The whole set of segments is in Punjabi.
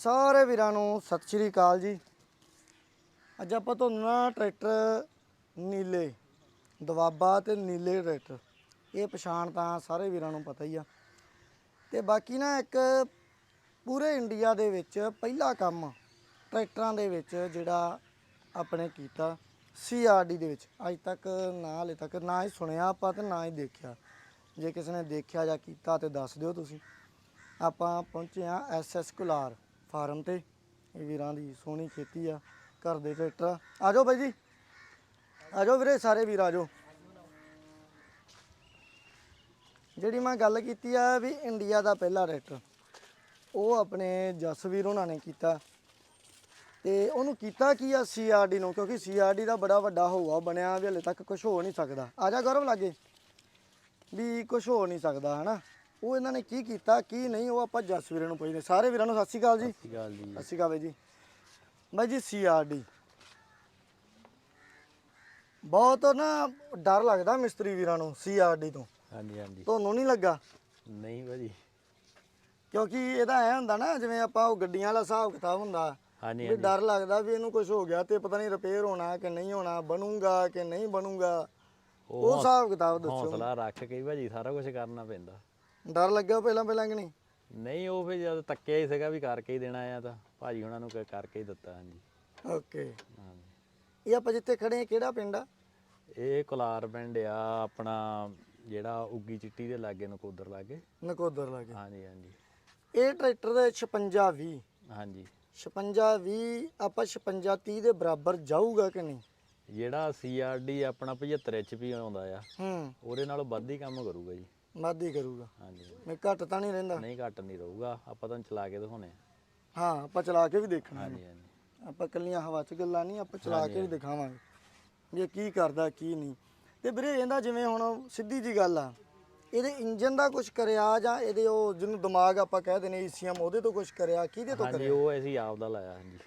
ਸਾਰੇ ਵੀਰਾਂ ਨੂੰ ਸਤਿ ਸ਼੍ਰੀ ਅਕਾਲ ਜੀ। ਅੱਜ ਆਪਾਂ ਤੁਹਾਨੂੰ ਨਾ ਟਰੈਕਟਰ ਨੀਲੇ ਦਵਾਬਾ ਤੇ ਨੀਲੇ ਟਰੈਕਟਰ, ਇਹ ਪਛਾਣ ਤਾਂ ਸਾਰੇ ਵੀਰਾਂ ਨੂੰ ਪਤਾ ਹੀ ਆ। ਤੇ ਬਾਕੀ ਨਾ ਇੱਕ ਪੂਰੇ ਇੰਡੀਆ ਦੇ ਵਿੱਚ ਪਹਿਲਾ ਕੰਮ ਟਰੈਕਟਰਾਂ ਦੇ ਵਿੱਚ ਜਿਹੜਾ ਆਪਣੇ ਕੀਤਾ ਸੀਆਰਡੀ ਦੇ ਵਿੱਚ। ਅੱਜ ਤੱਕ ਨਾ ਹਲੇ ਤੱਕ, ਨਾ ਹੀ ਸੁਣਿਆ ਆਪਾਂ ਤੇ ਨਾ ਹੀ ਦੇਖਿਆ। ਜੇ ਕਿਸੇ ਨੇ ਦੇਖਿਆ ਜਾਂ ਕੀਤਾ ਤੇ ਦੱਸ ਦਿਓ ਤੁਸੀਂ। ਆਪਾਂ ਪਹੁੰਚੇ ਆ ਐਸਐਸ ਕੁਲਾਰ। ਫਾਰਮ ਤੇ। ਇਹ ਵੀਰਾਂ ਦੀ ਸੋਹਣੀ ਖੇਤੀ ਆ, ਘਰ ਦੇ ਟਰੈਕਟਰ ਆ। ਜਾਓ ਬਾਈ ਜੀ। ਆ ਜਾਓ ਵੀਰੇ, ਸਾਰੇ ਵੀਰ ਆ ਜਾਓ ਜਿਹੜੀ ਮੈਂ ਗੱਲ ਕੀਤੀ ਆ ਵੀ ਇੰਡੀਆ ਦਾ ਪਹਿਲਾ ਟਰੈਕਟਰ, ਉਹ ਆਪਣੇ ਜਸਵੀਰ ਉਹਨਾਂ ਨੇ ਕੀਤਾ। ਤੇ ਉਹਨੂੰ ਕੀਤਾ ਕੀ ਆ ਸੀਆਰਡੀ ਨੂੰ? ਕਿਉਂਕਿ ਸੀਆਰਡੀ ਦਾ ਬੜਾ ਵੱਡਾ ਹੋਆ ਬਣਿਆ ਵੀ ਹਲੇ ਤੱਕ ਕੁਝ ਹੋ ਨਹੀਂ ਸਕਦਾ। ਆ ਜਾ ਗੌਰਵ ਲਾਗੇ। ਵੀ ਕੁਝ ਹੋ ਨਹੀਂ ਸਕਦਾ, ਹਨਾ? ਉਹ ਇਹਨਾਂ ਨੇ ਕੀ ਕੀਤਾ ਕੀ ਨਹੀਂ ਉਹ ਆਪਾਂ ਜਸਵੀਰ ਨੂੰ ਪੁੱਛਦੇ ਸਾਰੇ ਵੀਰਾਂ ਨੂੰ ਸਤਿ ਸ਼੍ਰੀ ਅਕਾਲ ਜੀ। ਸਤਿ ਸ਼੍ਰੀ ਅਕਾਲ ਜੀ। ਸਤਿ ਸ਼੍ਰੀ ਅਕਾਲ ਬਾਈ ਜੀ। ਬਾਈ ਜੀ ਸੀਆਰਡੀ ਬਹੁਤ ਨਾ ਡਰ ਲੱਗਦਾ ਮਿਸਤਰੀ ਵੀਰਾਂ ਨੂੰ ਸੀਆਰਡੀ ਤੋਂ। ਹਾਂਜੀ ਹਾਂਜੀ। ਤੁਹਾਨੂੰ ਨਹੀਂ ਲੱਗਾ? ਨਹੀਂ ਭਾਜੀ। ਕਿਉਂਕਿ ਇਹਦਾ ਐ ਹੁੰਦਾ ਨਾ ਜਿਵੇਂ ਆਪਾਂ ਉਹ ਗੱਡੀਆਂ ਵਾਲਾ ਹਿਸਾਬ ਕਿਤਾਬ ਹੁੰਦਾ ਹਾਂਜੀ ਵੀ ਡਰ ਲੱਗਦਾ ਵੀ ਇਹਨੂੰ ਕੁਝ ਹੋ ਗਿਆ ਤੇ ਪਤਾ ਨਹੀਂ ਰਿਪੇਅਰ ਹੋਣਾ ਕਿ ਨਹੀਂ ਹੋਣਾ ਬਣੂਗਾ ਕਿ ਨਹੀਂ ਬਣੂਗਾ। ਉਹ ਹਿਸਾਬ ਕਿਤਾਬ ਦੱਸੋ। ਹੌਸਲਾ ਰੱਖ ਕੇ ਭਾਜੀ ਸਾਰਾ ਕੁਝ ਕਰਨਾ ਪੈਂਦਾ। ਡਰ ਲੱਗਿਆ ਪਹਿਲਾਂ ਪਹਿਲਾਂ ਕਿ ਨਹੀਂ? ਨਹੀਂ ਉਹ ਫਿਰ ਜਦ ਤੱਕਿਆ ਹੀ ਸੀਗਾ ਵੀ ਕਰਕੇ ਹੀ ਦੇਣਾ ਆ ਤਾਂ ਭਾਜੀ ਉਹਨਾਂ ਨੂੰ ਕ- ਕਰਕੇ ਹੀ ਦਿੱਤਾ ਹਾਂਜੀ। ਓਕੇ। ਹਾਂਜੀ। ਇਹ ਆਪਾਂ ਜਿੱਥੇ ਖੜੇ ਆ ਕਿਹੜਾ ਪਿੰਡ ਆ? ਇਹ ਕੁਲਾਰ ਪਿੰਡ ਆ ਆਪਣਾ ਜਿਹੜਾ ਉੱਗੀ ਚਿੱਟੀ ਦੇ ਲਾਗੇ ਨਕੋਦਰ ਲਾਗੇ। ਨਕੋਦਰ ਲਾਗੇ। ਹਾਂਜੀ ਹਾਂਜੀ। ਇਹ ਟਰੈਕਟਰ ਦੇ 56 20 ਹਾਂਜੀ। 56 20 ਆਪਾਂ 56 30 ਦੇ ਬਰਾਬਰ ਜਾਊਗਾ ਕਿ ਨਹੀਂ? ਜਿਹੜਾ ਸੀਆਰਡੀ ਆਪਣਾ 75 ਐਚਪੀ ਆਉਂਦਾ ਆ ਹੂੰ। ਉਹਦੇ ਨਾਲੋਂ ਵੱਧ ਹੀ ਕੰਮ ਕਰੂਗਾ ਜੀ। ਮਾਦੀ ਕਰੂਗਾ। ਹਾਂਜੀ। ਮੈਂ ਘੱਟ ਤਾਂ ਨਹੀਂ ਰਹਿੰਦਾ। ਨਹੀਂ ਘੱਟ ਨਹੀਂ ਰਹੂਗਾ। ਆਪਾਂ ਤੁਹਾਨੂੰ ਚਲਾ ਕੇ ਦਿਖਾਉਣੇ ਹਾਂ ਆਪਾਂ ਚਲਾ ਕੇ ਵੀ ਦੇਖਣਾ ਹਾਂਜੀ ਹਾਂਜੀ। ਆਪਾਂ ਕੱਲੀਆਂ ਹਵਾ 'ਚ ਗੱਲਾਂ ਨਹੀਂ ਆਪਾਂ ਚਲਾ ਕੇ ਵੀ ਦਿਖਾਵਾਂਗੇ ਵੀ ਇਹ ਕੀ ਕਰਦਾ ਕੀ ਨਹੀਂ। ਤੇ ਵੀਰੇ ਇਹਦਾ ਜਿਵੇਂ ਹੁਣ ਸਿੱਧੀ ਜੀ ਗੱਲ ਆ ਇਹਦੇ ਇੰਜਨ ਦਾ ਕੁਝ ਕਰਿਆ ਜਾਂ ਇਹਦੇ ਉਹ ਜਿਹਨੂੰ ਦਿਮਾਗ ਆਪਾਂ ਕਹਿ ਦਿੰਦੇ ਈਸੀਐਮ ਉਹਦੇ ਤੋਂ ਕੁਝ ਕਰਿਆ ਕਿਹਦੇ ਤੋਂ ਹਾਂਜੀ ਕਰਿਆ? ਉਹ ਅਸੀਂ ਆਪ ਦਾ ਲਾਇਆ ਹਾਂਜੀ।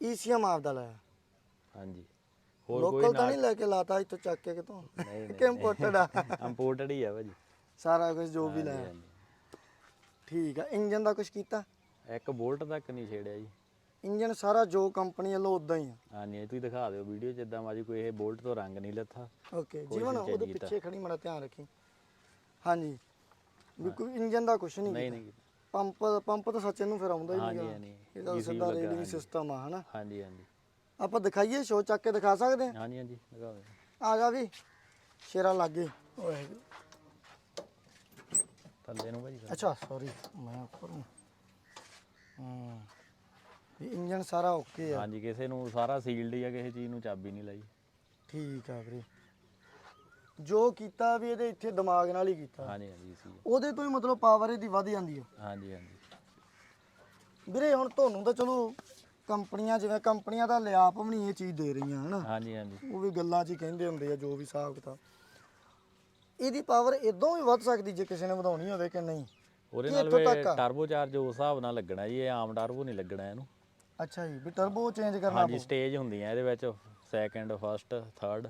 ਈਸੀਐਮ ਆਪਦਾ ਲਾਇਆ। ਹਾਂਜੀ। ਹੋਰ ਕੋਈ ਲੋਕਲ ਤਾਂ ਨਹੀਂ ਲੈ ਕੇ ਲਾਤਾ ਇੱਥੋਂ ਚੱਕ ਕੇ ਕਿਤੋਂ? ਨਹੀਂ ਕਿ ਇੰਪੋਰਟਡ ਆ। ਇੰਪੋਰਟਡ ਹੀ ਆ ਭਾਜੀ। ਸਾਰਾ ਕੁਝ ਜੋ ਵੀ ਲਾਇਆ ਠੀਕ ਆ ਇੰਜਨ ਦਾ ਕੁਝ ਕੀਤਾ? ਇੱਕ ਬੋਲਟ ਤੱਕ ਨਹੀਂ ਛੇੜਿਆ ਜੀ। ਇੰਜਨ ਸਾਰਾ ਜੋ ਕੰਪਨੀ ਵੱਲੋਂ ਉਦਾਂ ਹੀ ਆ। ਹਾਂਜੀ ਤੁਸੀਂ ਦਿਖਾ ਦਿਓ ਵੀਡੀਓ ਜਿੱਦਾਂ ਮਾਜੀ ਕੋਈ ਇਹ ਬੋਲਟ ਤੋਂ ਰੰਗ ਨਹੀਂ ਲੱਥਾ। ਓਕੇ ਜੀਵਨ ਉਹਦੇ। ਪਿੱਛੇ ਖੜੀ ਮੜਾ ਧਿਆਨ ਰੱਖੀ। ਹਾਂਜੀ ਕੋਈ ਇੰਜਨ ਦਾ ਕੁਝ ਨਹੀਂ ਨਹੀਂ ਨਹੀਂ। ਪੰਪ ਪੰਪ ਤਾਂ ਸੱਚ ਇਹਨੂੰ ਫਿਰ ਆਉਂਦਾ ਹੀ ਨਹੀਂ ਹਾਂਜੀ। ਇਹਦਾ ਸਿੱਧਾ ਰੀਡਿੰਗ। ਸਿਸਟਮ ਆ ਹਨਾ? ਹਾਂਜੀ ਹਾਂਜੀ। ਆਪਾਂ ਦਿਖਾਈਏ ਸ਼ੋ ਚੱਕ ਕੇ ਦਿਖਾ ਸਕਦੇ ਹਾਂ ਹਾਂਜੀ ਹਾਂਜੀ ਦਿਖਾ ਦਿਓ। ਆ ਜਾ ਵੀ। ਸ਼ੇਰਾ ਲੱਗੇ ਓਏ। ਥੱਲੇ ਨੂੰ ਭਾਜੀ ਅੱਛਾ ਸੌਰੀ ਮੈਂ ਉੱਪਰ ਨੂੰ। ਹੂੰ ਵੀ ਇੰਜਨ ਸਾਰਾ ਓਕੇ ਆ। ਹਾਂਜੀ ਕਿਸੇ ਨੂੰ ਸਾਰਾ ਸੀਲਡ ਹੀ ਆ ਕਿਸੇ ਚੀਜ਼ ਨੂੰ ਚਾਬੀ ਨਹੀਂ ਲਾਈ। ਠੀਕ ਆ ਵੀਰੇ। ਜੋ ਕੀਤਾ ਵੀ ਇਹਦੇ ਇੱਥੇ ਦਿਮਾਗ ਨਾਲ ਹੀ ਕੀਤਾ। ਹਾਂਜੀ ਹਾਂਜੀ ਸੀ। ਉਹਦੇ ਤੋਂ ਹੀ ਮਤਲਬ ਪਾਵਰ ਇਹਦੀ ਵੱਧ ਜਾਂਦੀ ਆ। ਹਾਂਜੀ ਹਾਂਜੀ। ਵੀਰੇ ਹੁਣ ਤੁਹਾਨੂੰ ਤਾਂ ਚਲੋ ਕੰਪਨੀਆਂ ਜਿਵੇਂ ਕੰਪਨੀਆਂ ਦਾ ਲਿਆਪ ਵੀ ਨਹੀਂ ਇਹ ਚੀਜ਼ ਦੇ ਰਹੀਆਂ ਹਨਾ? ਹਾਂਜੀ ਹਾਂਜੀ। ਉਹ ਵੀ ਗੱਲਾਂ 'ਚ ਹੀ ਕਹਿੰਦੇ ਹੁੰਦੇ ਆ ਜੋ ਵੀ ਹਿਸਾਬ ਕਿਤਾਬ। ਇਹਦੀ ਪਾਵਰ ਇਦੋਂ ਵੀ ਵੱਧ ਸਕਦੀ ਜੇ ਕਿਸੇ ਨੇ ਵਧਾਉਣੀ ਹੋਵੇ ਕਿ ਨਹੀਂ? ਉਹਦੇ ਨਾਲ ਵੀ? ਟਰਬੋ ਚਾਰਜ ਉਸ ਹਿਸਾਬ ਨਾਲ ਲੱਗਣਾ ਜੀ ਇਹ ਆਮ ਟਰਬੋ ਨਹੀਂ ਲੱਗਣਾ ਇਹਨੂੰ। ਅੱਛਾ ਜੀ ਵੀ ਟਰਬੋ ਚੇਂਜ ਕਰਨਾ ਹਾਂਜੀ ਸਟੇਜ ਹੁੰਦੀਆਂ ਇਹਦੇ ਵਿੱਚ ਸੈਕੰਡ ਫਸਟ ਥਰਡ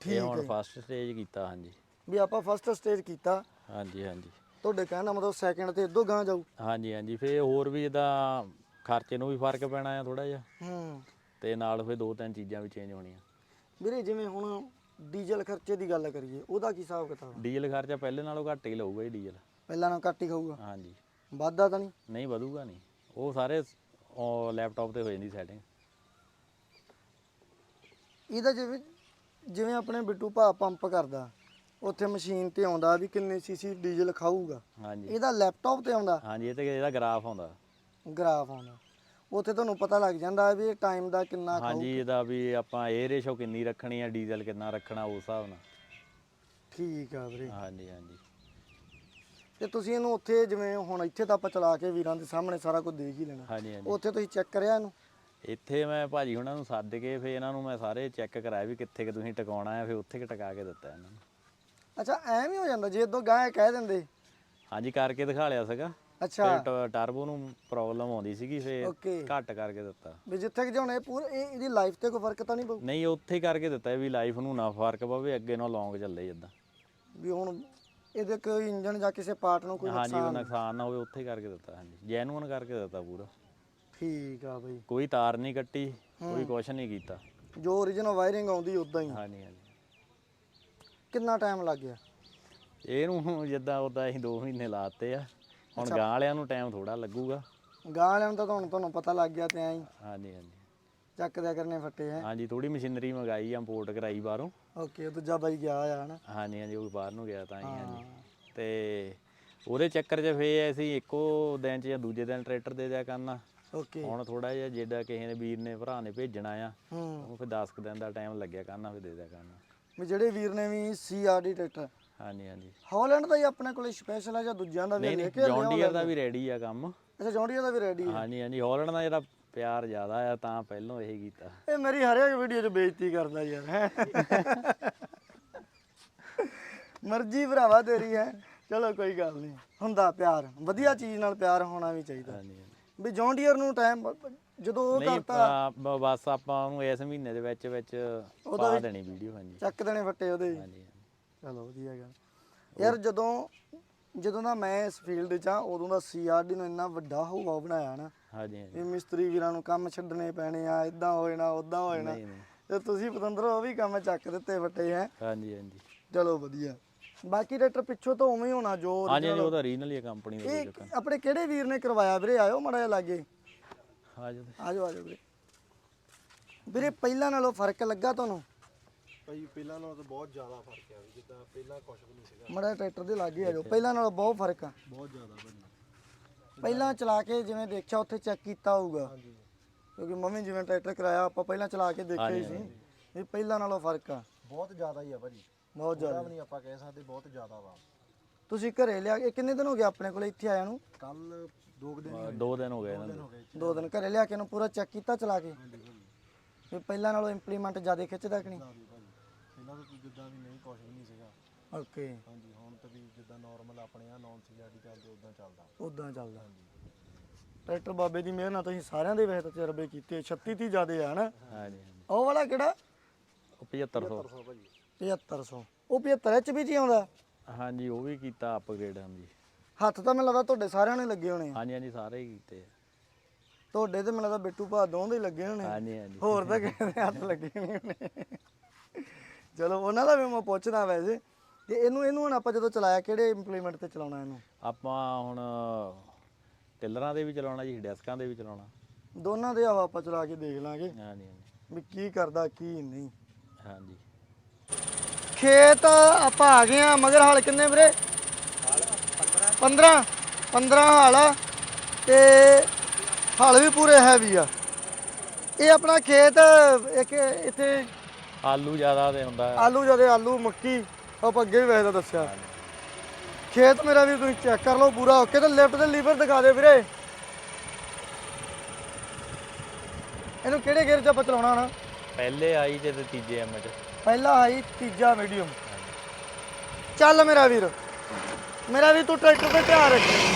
ਠੀਕ ਹੈ ਹੁਣ। ਫਸਟ ਸਟੇਜ ਕੀਤਾ ਹਾਂਜੀ। ਵੀ ਆਪਾਂ ਫਸਟ ਸਟੇਜ ਕੀਤਾ। ਹਾਂਜੀ ਹਾਂਜੀ। ਤੁਹਾਡੇ ਕਹਿਣ ਦਾ ਮਤਲਬ ਸੈਕਿੰਡ ਤੇ ਇਦੋਂ ਗਾਂ ਜਾਊ। ਹਾਂਜੀ ਹਾਂਜੀ ਫੇ ਹੋਰ ਵੀ ਇਹਦਾ ਖਰਚੇ ਨੂੰ ਵੀ ਫ਼ਰਕ ਪੈਣਾ ਆ ਥੋੜਾ ਜਿਹਾ। ਹੂੰ। ਤੇ ਨਾਲ ਫੇ ਦੋ ਤਿੰਨ ਚੀਜ਼ਾਂ ਵੀ ਚੇਂਜ ਹੋਣੀਆਂ। ਵੀਰੇ ਜਿਵੇਂ ਹੁਣ ਡੀਜ਼ਲ ਖਰਚੇ ਦੀ ਗੱਲ ਕਰੀਏ ਉਹਦਾ ਕੀ ਹਿਸਾਬ ਕਿਤਾਬ ਡੀਜ਼ਲ ਖਰਚਾ ਪਹਿਲੇ ਨਾਲੋਂ ਘੱਟ ਹੀ ਲਊਗਾ ਜੀ ਡੀਜ਼ਲ। ਪਹਿਲਾਂ ਨਾਲ ਘੱਟ ਹੀ ਖਾਊਗਾ? ਹਾਂਜੀ। ਵਾਧਾ ਤਾਂ ਨਹੀਂ? ਨਹੀਂ ਵਧੂਗਾ ਨਹੀਂ। ਉਹ ਸਾਰੇ ਲੈਪਟਾਪ ਤੇ ਹੋ ਜਾਂਦੀ ਸੈਟਿੰਗ ਇਹਦਾ ਜਿਵੇਂ ਜਿਵੇਂ ਆਪਣੇ ਬਿੱਟੂ ਭਾ ਪੰਪ ਕਰਦਾ ਉੱਥੇ ਮਸ਼ੀਨ ਤੇ ਆਉਂਦਾ ਵੀ ਕਿੰਨੇ ਸੀਸੀ ਡੀਜ਼ਲ ਖਾਊਗਾ। ਹਾਂਜੀ। ਇਹਦਾ ਲੈਪਟਾਪ ਤੇ ਆਉਂਦਾ? ਹਾਂਜੀ ਇਹ ਤੇ ਇਹਦਾ ਗ੍ਰਾਫ ਆਉਂਦਾ। ਗ੍ਰਾਫ ਆਉਂਦਾ। ਉੱਥੇ ਤੁਹਾਨੂੰ ਪਤਾ ਲੱਗ ਜਾਂਦਾ ਵੀ ਇਹ ਟਾਈਮ ਦਾ ਕਿੰਨਾ ਖਾਊ ਹਾਂਜੀ ਇਹਦਾ ਵੀ ਆਪਾਂ ਇਹ ਰੇਸ਼ੋ ਕਿੰਨੀ ਰੱਖਣੀ ਆ ਡੀਜ਼ਲ ਕਿੰਨਾ ਰੱਖਣਾ ਉਸ ਹਿਸਾਬ ਨਾਲ। ਠੀਕ ਆ ਵੀਰੇ। ਹਾਂਜੀ ਹਾਂਜੀ। ਤੇ ਤੁਸੀਂ ਇਹਨੂੰ ਉੱਥੇ ਜਿਵੇਂ ਹੁਣ ਇੱਥੇ ਤਾਂ ਆਪਾਂ ਚਲਾ ਕੇ ਵੀਰਾਂ ਦੇ ਸਾਹਮਣੇ ਸਾਰਾ ਕੁਝ ਦੇਖ ਹੀ ਲੈਣਾ। ਹਾਂਜੀ ਹਾਂਜੀ। ਉੱਥੇ ਤੁਸੀਂ ਚੈੱਕ ਕਰਿਆ ਇਹਨੂੰ? ਇੱਥੇ ਮੈਂ ਭਾਜੀ ਉਹਨਾਂ ਨੂੰ ਸੱਦ ਕੇ ਫੇ ਇਹਨਾਂ ਨੂੰ ਮੈਂ ਸਾਰੇ ਚੈੱਕ ਕਰਾਇਆ ਵੀ ਕਿੱਥੇ ਕਿ ਤੁਸੀਂ ਟਿਕਾਉਣਾ ਹੈ ਫੇ ਉੱਥੇ ਕਿ ਟਿਕਾ ਕੇ ਦਿੱਤਾ ਇਹਨਾਂ ਨੂੰ। ਅੱਛਾ ਐਵੇਂ ਹੋ ਜਾਂਦਾ ਜੇ ਇਦੋਂ ਗਾਂ ਕਹਿ ਦਿੰਦੇ। ਹਾਂਜੀ ਕਰਕੇ ਦਿਖਾ ਲਿਆ ਸੀਗਾ। ਅੱਛਾ। ਤੇ ਟਰਬੋ ਨੂੰ ਪ੍ਰੋਬਲਮ ਆਉਂਦੀ ਸੀਗੀ ਫੇ ਘੱਟ ਕਰਕੇ ਦਿੱਤਾ। ਵੀ ਜਿੱਥੇ ਕਿ ਜਾਣੇ ਪੂਰੇ ਇਹ ਇਹਦੀ ਲਾਈਫ ਤੇ ਕੋਈ ਫ਼ਰਕ ਤਾਂ ਨਹੀਂ ਪਊ? ਨਹੀਂ ਉੱਥੇ ਹੀ ਕਰਕੇ ਦਿੱਤਾ ਵੀ ਲਾਈਫ ਨੂੰ ਨਾ ਫ਼ਰਕ ਪਵੇ ਅੱਗੇ ਨਾਲ ਲੌਂਗ ਚੱਲੇ ਜਿੱਦਾਂ। ਵੀ ਹੁਣ ਇਹਦੇ ਕੋਈ ਇੰਜਨ ਜਾਂ ਕਿਸੇ ਪਾਰਟ ਨੂੰ ਕੋਈ ਹਾਂਜੀ ਉਹ ਨੁਕਸਾਨ ਨੁਕਸਾਨ ਨਾ ਹੋਵੇ ਉੱਥੇ ਹੀ ਕਰਕੇ ਦਿੱਤਾ ਹਾਂਜੀ। ਜੈਨੂਅਨ ਕਰਕੇ ਦਿੱਤਾ ਪੂਰਾ। ਠੀਕ ਆ ਬਈ। ਕੋਈ ਤਾਰ ਨਹੀਂ ਕੱਟੀ ਕੋਈ ਕੁਛ ਨਹੀਂ ਕੀਤਾ। ਜੋ origignal ਵਾਇਰਿੰਗ ਆਉਂਦੀ ਉਦਾਂ ਹੀ। ਹਾਂਜੀ ਹਾਂਜੀ। ਕਿੰਨਾ ਟਾਈਮ ਲੱਗ ਗਿਆ? ਇਹਨੂੰ ਜਿੱਦਾਂ ਉਦਾਂ ਅਸੀਂ 2 ਮਹੀਨੇ ਲਾਤੇ ਆ। ਹੁਣ ਗਾਂ ਵਾਲਿਆਂ ਨੂੰ ਟਾਈਮ ਥੋੜਾ ਲੱਗੂਗਾ। ਗਾਂ ਵਾਲਿਆਂ ਨੂੰ ਤਾਂ ਤੁਹਾਨੂੰ ਤੁਹਾਨੂੰ ਪਤਾ ਲੱਗ ਗਿਆ ਤੇ ਐਂ ਹੀ। ਹਾਂਜੀ ਹਾਂਜੀ। ਚੱਕ ਦਿਆ ਕਰਨੇ ਫੱਟੇ ਹੈ। ਹਾਂਜੀ ਥੋੜੀ ਮਸ਼ੀਨਰੀ ਮੰਗਾਈ ਆ ਇੰਪੋਰਟ ਕਰਾਈ ਬਾਹਰੋਂ। ਓਕੇ ਦੂਜਾ ਬਾਈ ਗਿਆ ਆ ਹਨਾ? ਹਾਂਜੀ ਹਾਂਜੀ ਉਹ ਬਾਹਰ ਨੂੰ ਗਿਆ ਤਾਂ ਹੀ ਹਾਂਜੀ। ਤੇ ਉਹਦੇ ਚੱਕਰ 'ਚ ਫੇ ਅਸੀਂ ਇੱਕੋ ਦਿਨ 'ਚ ਜਾਂ ਦੂਜੇ ਦਿਨ ਟਰੈਕਟਰ ਦੇ ਦਿਆ ਕਰਨਾ। ਓਕੇ। ਹੁਣ ਥੋੜਾ ਜਿਹਾ ਜਿਹੜਾ ਕਿਸੇ ਨੇ ਵੀਰ ਨੇ ਭਰਾ ਨੇ ਭੇਜਣਾ ਆ ਉਹ ਫਿਰ 10 ਕੁ ਦਿਨ ਦਾ ਟਾਈਮ ਲੱਗਿਆ ਕਰਨਾ ਫਿਰ ਦੇ ਦਿਆ ਕਰਨਾ। ਵੀ ਜਿਹੜੇ ਵੀਰ ਨੇ ਵੀ ਸੀਆਰਡੀ ਟਰੈਕਟਰ। ਹਾਂਜੀ ਹਾਂਜੀ। ਹਾਲੈਂਡ ਦਾ ਹੀ ਆਪਣੇ ਕੋਲੇ ਸਪੈਸ਼ਲ ਹੈ ਜਾਂ ਦੂਜਿਆਂ ਦਾ ਵੀ ਨਹੀਂ ਨਹੀਂ ਕੇ ਜੌਨ ਡੀਅਰ ਦਾ ਵੀ ਰੈਡੀ ਆ ਕੰਮ। ਅੱਛਾ ਜੌਂਡੀਆ ਦਾ ਵੀ ਰੈਡੀ ਹੈ ਹਾਂਜੀ ਹਾਂਜੀ ਹਾਲੈਂਡ ਦਾ ਜਿਹੜਾ ਪਿਆਰ ਜ਼ਿਆਦਾ ਆ ਤਾਂ ਪਹਿਲਾਂ ਇਹ ਕੀਤਾ। ਇਹ ਮੇਰੀ ਹਰੇਕ ਵੀਡੀਓ 'ਚ ਬੇਇੱਜ਼ਤੀ ਕਰਦਾ ਯਾਰ ਹੈਂ। ਮਰਜ਼ੀ ਭਰਾਵਾ ਤੇਰੀ ਹੈ। ਚਲੋ ਕੋਈ ਗੱਲ ਨਹੀਂ। ਹੁੰਦਾ ਪਿਆਰ। ਵਧੀਆ ਚੀਜ਼ ਨਾਲ ਪਿਆਰ ਹੋਣਾ ਵੀ ਚਾਹੀਦਾ। ਵੀ ਜੌਂਡੀਅਰ ਨੂੰ ਟਾਈਮ ਜਦੋਂ ਉਹ ਕਰਤਾ ਬਸ ਆਪਾਂ ਉਹਨੂੰ ਇਸ ਮਹੀਨੇ ਦੇ ਵਿੱਚ ਵਿੱਚ ਪਾ ਦੇਣੀ ਵੀਡੀਓ ਹਾਂਜੀ। ਚੱਕ ਦੇਣੇ ਫੱਟੇ ਉਹਦੇ। ਹਾਂਜੀ। ਚਲੋ ਵਧੀਆ ਗੱਲ। ਯਾਰ ਜਦੋਂ ਜਦੋਂ ਦਾ ਮੈਂ ਇਸ ਫੀਲਡ 'ਚ ਆ ਉਦੋਂ ਦਾ ਸੀਆਰਡੀ ਨੂੰ ਇੰਨਾ ਵੱਡਾ ਹਵਾ ਬਣਾਇਆ ਨਾ ਹਾਂਜੀ ਹਾਂਜੀ। ਵੀ ਮਿਸਤਰੀ ਵੀਰਾਂ ਨੂੰ ਕੰਮ ਛੱਡਣੇ ਪੈਣੇ ਆ ਇਦਾਂ ਹੋ ਜਾਣਾ ਉਦਾਂ ਹੋ ਜਾਣਾ। ਨਹੀਂ ਨਹੀਂ। ਤੇ ਤੁਸੀਂ ਪਤੰਦਰ ਉਹ ਵੀ ਕੰਮ ਚੱਕ ਦਿੱਤੇ ਫੱਟੇ ਹੈ। ਹਾਂਜੀ ਹਾਂਜੀ। ਚਲੋ ਵਧੀਆ। ਬਾਕੀ ਟਰੈਕਟਰ ਪਿੱਛੋਂ ਤਾਂ ਉਵੇਂ ਹੀ ਹੋਣਾ ਜੋ ਹਾਂਜੀ ਹਾਂਜੀ ਉਹਦਾ ਰੀਜਨਲ ਹੀ ਕੰਪਨੀ ਦਾ ਇਹ ਆਪਣੇ ਕਿਹੜੇ ਵੀਰ ਨੇ ਕਰਵਾਇਆ ਵੀਰੇ? ਆਇਓ ਮੜਾ ਜਿਹਾ ਲਾਗੇ। ਹਾਂਜੀ ਆਜੋ ਆਜੋ ਵੀਰੇ। ਵੀਰੇ ਪਹਿਲਾਂ ਨਾਲੋਂ ਫ਼ਰਕ ਲੱਗਾ ਤੁਹਾਨੂੰ? ਭਾਈ ਪਹਿਲਾਂ ਨਾਲੋਂ ਤਾਂ ਬਹੁਤ ਜ਼ਿਆਦਾ ਫ਼ਰਕ ਆ ਵੀ ਜਿੱਦਾਂ ਪਹਿਲਾਂ ਕੁਝ ਵੀ ਨਹੀਂ ਸੀਗਾ। ਮੜਾ ਟਰੈਕਟਰ ਦੇ ਲਾਗੇ ਆਜੋ ਪਹਿਲਾਂ ਨਾਲੋਂ ਬਹੁਤ ਫ਼ਰਕ ਆ। ਬਹੁਤ ਜ਼ਿਆਦਾ ਭਾਈ। ਪਹਿਲਾਂ ਚਲਾ ਕੇ ਜਿਵੇਂ ਦੇਖਿਆ ਉੱਥੇ ਚੈੱਕ ਕੀਤਾ ਹੋਊਗਾ। ਹਾਂਜੀ। ਕਿਉਂਕਿ ਮੰਮੀ ਜਿਵੇਂ ਟਰੈਕਟਰ ਕਰਾਇਆ ਆਪਾਂ ਪਹਿਲਾਂ ਚਲਾ ਕੇ ਦੇਖਿਆ ਹੀ ਸੀ। ਵੀ ਪਹਿਲਾਂ ਨਾਲੋਂ ਫ਼ਰਕ ਆ। ਬਹੁਤ ਜ਼ਿਆਦਾ ਹੀ ਆ ਭਾਜੀ ਬਹੁਤ ਜ਼ਿਆਦਾ। ਨਹੀਂ ਆਪਾਂ ਕਹਿ ਸਕਦੇ ਬਹੁਤ ਜ਼ਿਆਦਾ ਵਾ। ਤੁਸੀਂ ਘਰੇ ਲਿਆ ਕੇ ਕਿੰਨੇ ਦਿਨ ਹੋ ਗਏ ਆਪਣੇ ਕੋਲੇ ਇੱਥੇ ਆਇਆ ਨੂੰ? ਕੱਲ ਦੋ ਕੁ ਦਿਨ ਹੀ ਦੋ ਦਿਨ ਹੋ ਗਏ ਇਹਨਾਂ ਦਿਨ ਦੇ। ਹੋ ਗਏ ਦੋ ਦਿਨ ਘਰੇ ਲਿਆ ਕੇ ਨੂੰ ਪੂਰਾ ਚੈੱਕ ਕੀਤਾ ਚਲਾ ਕੇ? ਹਾਂਜੀ ਭਾਜੀ ਵੀ ਪਹਿਲਾਂ ਨਾਲੋਂ ਇੰਪਲੀਮੈਂਟ ਜ਼ਿਆਦਾ ਖਿੱਚਦਾ ਕਿ ਨਹੀਂ? ਹਾਂਜੀ ਭਾਜੀ ਪਹਿਲਾਂ ਤਾਂ ਜਿੱਦਾਂ ਵੀ ਨਹੀਂ ਕੁਝ ਵੀ ਨਹੀਂ ਸੀਗਾ। ਓਕੇ। ਹਾਂਜੀ ਹੁਣ ਤਾਂ ਵੀ ਜਿੱਦਾਂ ਨਾਰਮਲ ਆਪਣੇ ਆ ਨੌਨ ਸੀਆਰਡੀ ਚੱਲਦੇ ਉਦਾਂ ਚੱਲਦਾ। ਉਦਾਂ ਚੱਲਦਾ। ਟਰੈਕਟਰ ਬਾਬੇ ਦੀ ਮਿਹਰ ਨਾਲ ਤੁਸੀਂ ਸਾਰਿਆਂ ਦੇ ਵੈਸੇ ਤਜਰਬੇ ਕੀਤੇ 36 ਤੀ ਜ਼ਿਆਦੇ ਆ ਹਨਾ? ਹਾਂਜੀ ਹਾਂਜੀ। ਉਹ ਵਾਲਾ ਕਿਹੜਾ? ਉਹ 7500 ਸੋ। ਭਾਜੀ। 7500 ਉਹ 75 ਚ ਵੀ ਜੀ ਆਉਂਦਾ? ਹਾਂਜੀ ਉਹ ਵੀ ਕੀਤਾ ਅਪਗ੍ਰੇਡ ਹਾਂਜੀ ਹੱਥ ਤਾਂ ਮੈਨੂੰ ਲੱਗਦਾ ਤੁਹਾਡੇ ਸਾਰਿਆਂ ਨੂੰ ਲੱਗੇ ਹੋਣੇ ਆ। ਹਾਂਜੀ ਹਾਂਜੀ ਸਾਰੇ ਹੀ ਕੀਤੇ ਆ। ਤੁਹਾਡੇ ਤੇ ਮੈਨੂੰ ਲੱਗਦਾ ਬਿੱਟੂ ਭਾ ਦੋਵੇਂ ਦੇ ਲੱਗੇ ਹੋਣੇ ਆ। ਹਾਂਜੀ ਹਾਂਜੀ। ਹੋਰ ਤਾਂ ਕਿਸੇ ਦੇ ਹੱਥ ਲੱਗੇ ਨਹੀਂ ਹੋਣੇ। ਚਲੋ ਉਹਨਾਂ ਦਾ ਵੀ ਮੈਂ ਪੁੱਛਦਾ ਵੈਸੇ ਤੇ ਇਹਨੂੰ ਇਹਨੂੰ ਹੁਣ ਆਪਾਂ ਜਦੋਂ ਚਲਾਇਆ ਕਿਹੜੇ ਇੰਪਲੀਮੈਂਟ ਤੇ ਚਲਾਉਣਾ ਇਹਨੂੰ? ਆਪਾਂ ਹੁਣ ਟਿਲਰਾਂ ਦੇ ਵੀ ਚਲਾਉਣਾ ਜੀ ਡੈਸਕਾਂ ਦੇ ਵੀ ਚਲਾਉਣਾ। ਦੋਨਾਂ ਦੇ ਆਪਾਂ ਚਲਾ ਕੇ ਦੇਖ ਲਾਂਗੇ। ਹਾਂਜੀ ਹਾਂਜੀ ਵੀ ਕੀ ਕਰਦਾ ਕੀ ਨਹੀਂ। ਹਾਂਜੀ ਖੇਤ ਆਪਾਂ ਆ ਗਏ ਆ ਮਗਰ ਹਾਲ ਕਿੰਨੇ ਵੀਰੇ? 15 15 ਹਾਲ ਆ। ਤੇ ਹਾਲ ਵੀ ਪੂਰੇ ਹੈਵੀ ਆ। ਇਹ ਆਪਣਾ ਖੇਤ ਇੱਕ ਇੱਥੇ ਆਲੂ ਜ਼ਿਆਦਾ ਤੇ ਹੁੰਦਾ ਹੈ। ਆਲੂ ਜਦੇ ਆਲੂ ਮੱਕੀ ਆਪਾਂ ਅੱਗੇ ਵੀ ਤਾਂ ਦੱਸਿਆ। ਖੇਤ ਮੇਰਾ ਵੀ ਤੁਸੀਂ ਚੈੱਕ ਕਰ ਲਓ ਪੂਰਾ ਓਕੇ ਤੇ ਲੈਫਟ ਦੇ ਲੀਵਰ ਦਿਖਾ ਦੇ ਵੀਰੇ। ਇਹਨੂੰ ਕਿਹੜੇ ਗੇਅਰ 'ਚ ਆਪਾਂ ਚਲਾਉਣਾ ਹਣਾ ਪਹਿਲੇ ਆਈ ਤੇ ਤੇ ਤੀਜੇ ਐਮ ਚ। ਪਹਿਲਾ ਹਾਈ ਤੀਜਾ ਮੀਡੀਅਮ ਚੱਲ ਮੇਰਾ ਵੀਰ ਮੇਰਾ ਵੀ ਤੂੰ ਟਰੈਕਟਰ ਤੇ ਧਿਆਨ ਰੱਖੀ।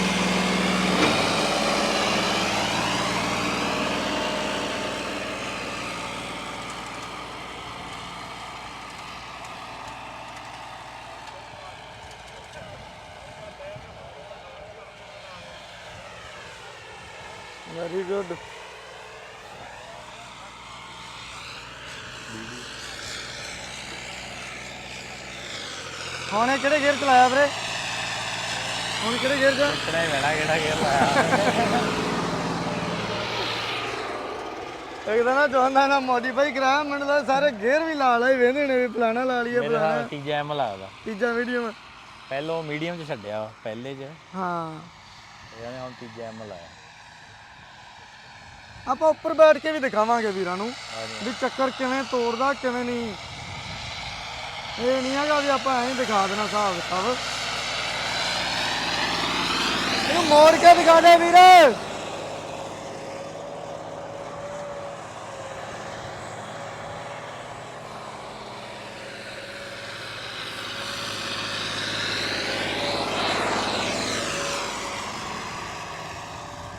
ਗੁੱਡ ਹੁਣ ਇਹ ਕਿਹੜੇ ਗੇਅਰ ਚਲਾਇਆ ਵੀਰੇ? ਹੁਣ ਕਿਹੜੇ ਗੇਅਰ ਚ? ਕਿਹੜਾ ਮੈਣਾ ਕਿਹੜਾ ਗੇਰ ਲਾਇਆ? ਇੱਕ ਨਾ ਚਾਹੁੰਦਾ ਨਾ ਮੋਡੀਫਾਈ ਕਰਾ ਮੈਨੂੰ ਤਾਂ ਸਾਰੇ ਗੇਅਰ ਵੀ ਲਾ ਲਏ ਵੇਂਦੇ ਨੇ ਵੀ ਫਲਾਣਾ ਲਾ ਲਈਏ ਨਾਲ ਤੀਜਾ ਐਮ ਲਾਦਾ ਤੀਜਾ ਮੀਡੀਅਮ ਪਹਿਲੋ ਮੀਡੀਅਮ ਚ ਛੱਡਿਆ ਪਹਿਲੇ ਚ। ਹਾਂ। ਇਹਨਾਂ ਨੇ ਹੁਣ ਤੀਜਾ ਐਮ ਲਾਇਆ। ਆਪਾਂ ਉੱਪਰ ਬੈਠ ਕੇ ਵੀ ਦਿਖਾਵਾਂਗੇ ਵੀਰਾਂ ਨੂੰ ਵੀ ਚੱਕਰ ਕਿਵੇਂ ਤੋੜਦਾ ਕਿਵੇਂ ਨਹੀਂ। ਇਹ ਨਹੀਂ ਹੈਗਾ ਵੀ ਆਪਾਂ ਐਂ ਦਿਖਾ ਦੇਣਾ ਹਿਸਾਬ ਕਿਤਾਬ। ਇਹਨੂੰ ਮੋੜ ਕੇ ਦਿਖਾ ਦੇ ਵੀਰ।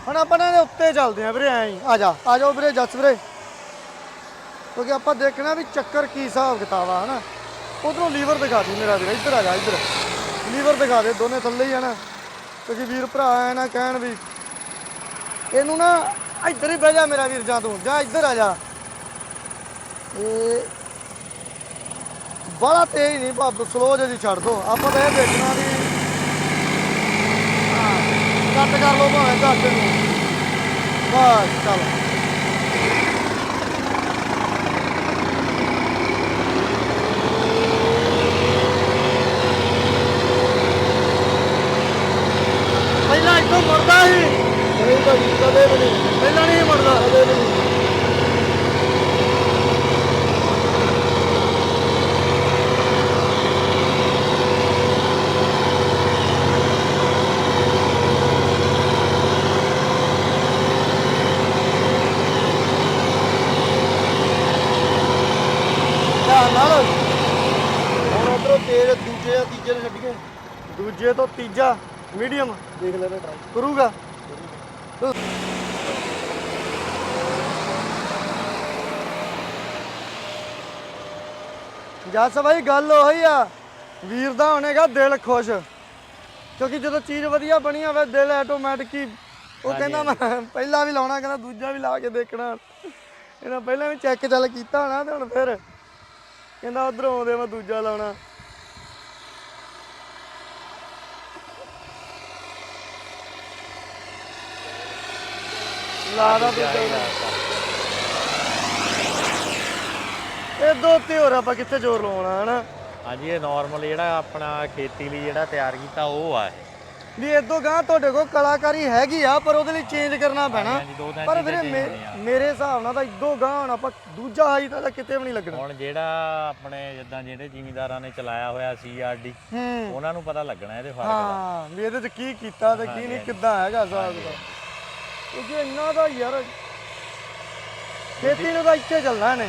ਹੁਣ ਆਪਾਂ ਨਾ ਇਹਦੇ ਉੱਤੇ ਚੱਲਦੇ ਆ ਵੀਰੇ, ਐਂ ਹੀ। ਆ ਜਾ, ਆ ਜਾਓ ਵੀਰੇ, ਜੱਸ ਵੀਰੇ। ਕਿਉਂਕਿ ਆਪਾਂ ਦੇਖਣਾ ਵੀ ਚੱਕਰ ਕੀ ਹਿਸਾਬ ਕਿਤਾਬ ਆ, ਹਨਾ? ਉਧਰੋਂ ਲੀਵਰ ਦਿਖਾ ਦੀ ਮੇਰਾ ਵੀਰ, ਇੱਧਰ ਆ ਜਾ, ਇੱਧਰ। ਲੀਵਰ ਦਿਖਾ ਦੇ, ਦੋਨੇ ਥੱਲੇ ਹੀ ਆ ਨਾ। ਕਿਉਂਕਿ ਵੀਰ ਭਰਾ ਐ ਨਾ ਕਹਿਣ ਵੀ, ਇਹਨੂੰ ਨਾ ਇੱਧਰ ਹੀ ਬਹਿ ਜਾ ਮੇਰਾ ਵੀਰ ਜਾਂ ਤੂੰ, ਜਾਂ ਇੱਧਰ ਆ ਜਾ। ਇਹ ਬੜਾ ਤੇਜ਼ ਨਹੀਂ, ਭਾਬ ਸਲੋ ਜਿਹੀ ਛੱਡ ਦੋ। ਆਪਾਂ ਤਾਂ ਇਹ ਦੇਖਣਾ ਵੀ ਹਾਂ, ਕੱਟ ਕਰ ਲਓ ਭਾਵੇਂ ਘੱਟ ਨੂੰ। ਬਸ ਚੱਲ। ਪਹਿਲਾਂ ਇੱਥੋਂ ਮੁੜਦਾ ਸੀ। ਨਹੀਂ ਭਾਜੀ ਕਦੇ ਵੀ ਨਹੀਂ। ਪਹਿਲਾਂ ਨਹੀਂ ਮੁੜਦਾ। ਕਦੇ ਵੀ ਨਹੀਂ ਧਿਆਨ ਨਾਲ ਹੁਣ ਉਧਰੋਂ ਤੇਜ਼ ਦੂਜੇ ਆ ਤੀਜੇ ਨੂੰ ਛੱਡੀਏ ਦੂਜੇ ਤੋਂ ਤੀਜਾ ਮੀਡੀਅਮ। ਦੇਖ ਲੈਣਾ ਟਰਾਈ ਕਰੂਗਾ। ਜੱਸ ਭਾਈ ਗੱਲ ਉਹੀ ਆ। ਵੀਰ ਦਾ ਹੋਣੇਗਾ ਦਿਲ ਖੁਸ਼। ਕਿਉਂਕਿ ਜਦੋਂ ਚੀਜ਼ ਵਧੀਆ ਬਣੀ ਹੋਵੇ ਦਿਲ ਆਟੋਮੈਟਿਕ ਹੀ ਉਹ ਕਹਿੰਦਾ ਮੈਂ ਪਹਿਲਾਂ ਵੀ ਲਾਉਣਾ ਕਹਿੰਦਾ ਦੂਜਾ ਵੀ ਲਾ ਕੇ ਦੇਖਣਾ। ਇਹਨਾਂ ਪਹਿਲਾਂ ਵੀ ਚੈੱਕ ਚੱਲ ਕੀਤਾ ਹੋਣਾ ਤੇ ਹੁਣ ਫਿਰ ਕਹਿੰਦਾ ਉਧਰੋਂ ਆਉਂਦੇ ਮੈਂ ਦੂਜਾ ਲਾਉਣਾ। ਇਹ ਦੋ ਤੇ ਹੋਰ ਆਪਾਂ ਕਿੱਥੇ ਜ਼ੋਰ ਲਾਉਣਾ ਹਨਾ? ਹਾਂਜੀ ਇਹ ਨਾਰਮਲ ਜਿਹੜਾ ਆਪਣਾ ਖੇਤੀ ਲਈ ਜਿਹੜਾ ਤਿਆਰ ਕੀਤਾ ਉਹ ਆ ਇਹ। ਵੀ ਇਦੋਂ ਗਾਂ ਤੁਹਾਡੇ ਕੋਲ ਕਲਾਕਾਰੀ ਹੈਗੀ ਆ ਪਰ ਉਹਦੇ ਲਈ ਚੇਂਜ ਕਰਨਾ ਪੈਣਾ। ਪਰ ਵੀਰੇ। ਮੇਰੇ ਹਿਸਾਬ ਨਾਲ ਤਾਂ ਇਦੋਂ ਗਾਂ ਹੁਣ ਆਪਾਂ ਦੂਜਾ ਹਾਈ ਤਾਂ ਕਿਤੇ ਵੀ ਨਹੀਂ ਲੱਗਣਾ। ਹੁਣ ਜਿਹੜਾ ਆਪਣੇ ਜਿੱਦਾਂ ਜਿਹੜੇ ਜ਼ਿਮੀਂਦਾਰਾਂ ਨੇ ਚਲਾਇਆ ਹੋਇਆ ਸੀਆਰਡੀ ਹੂੰ। ਉਹਨਾਂ ਨੂੰ ਪਤਾ ਲੱਗਣਾ ਇਹਦੇ ਫ਼ਰਕ ਦਾ। ਹਾਂ ਵੀ ਇਹਦੇ ਚ ਕੀ ਕੀਤਾ ਤੇ ਕੀ ਨਹੀਂ ਕਿੱਦਾਂ ਹੈਗਾ ਹਿਸਾਬ ਦਾ ਕਿਉਂਕਿ ਇੰਨਾ ਦਾ ਯਾਰ ਖੇਤੀ ਨੂੰ ਤਾਂ ਇੱਥੇ ਚੱਲਣਾ ਨੇ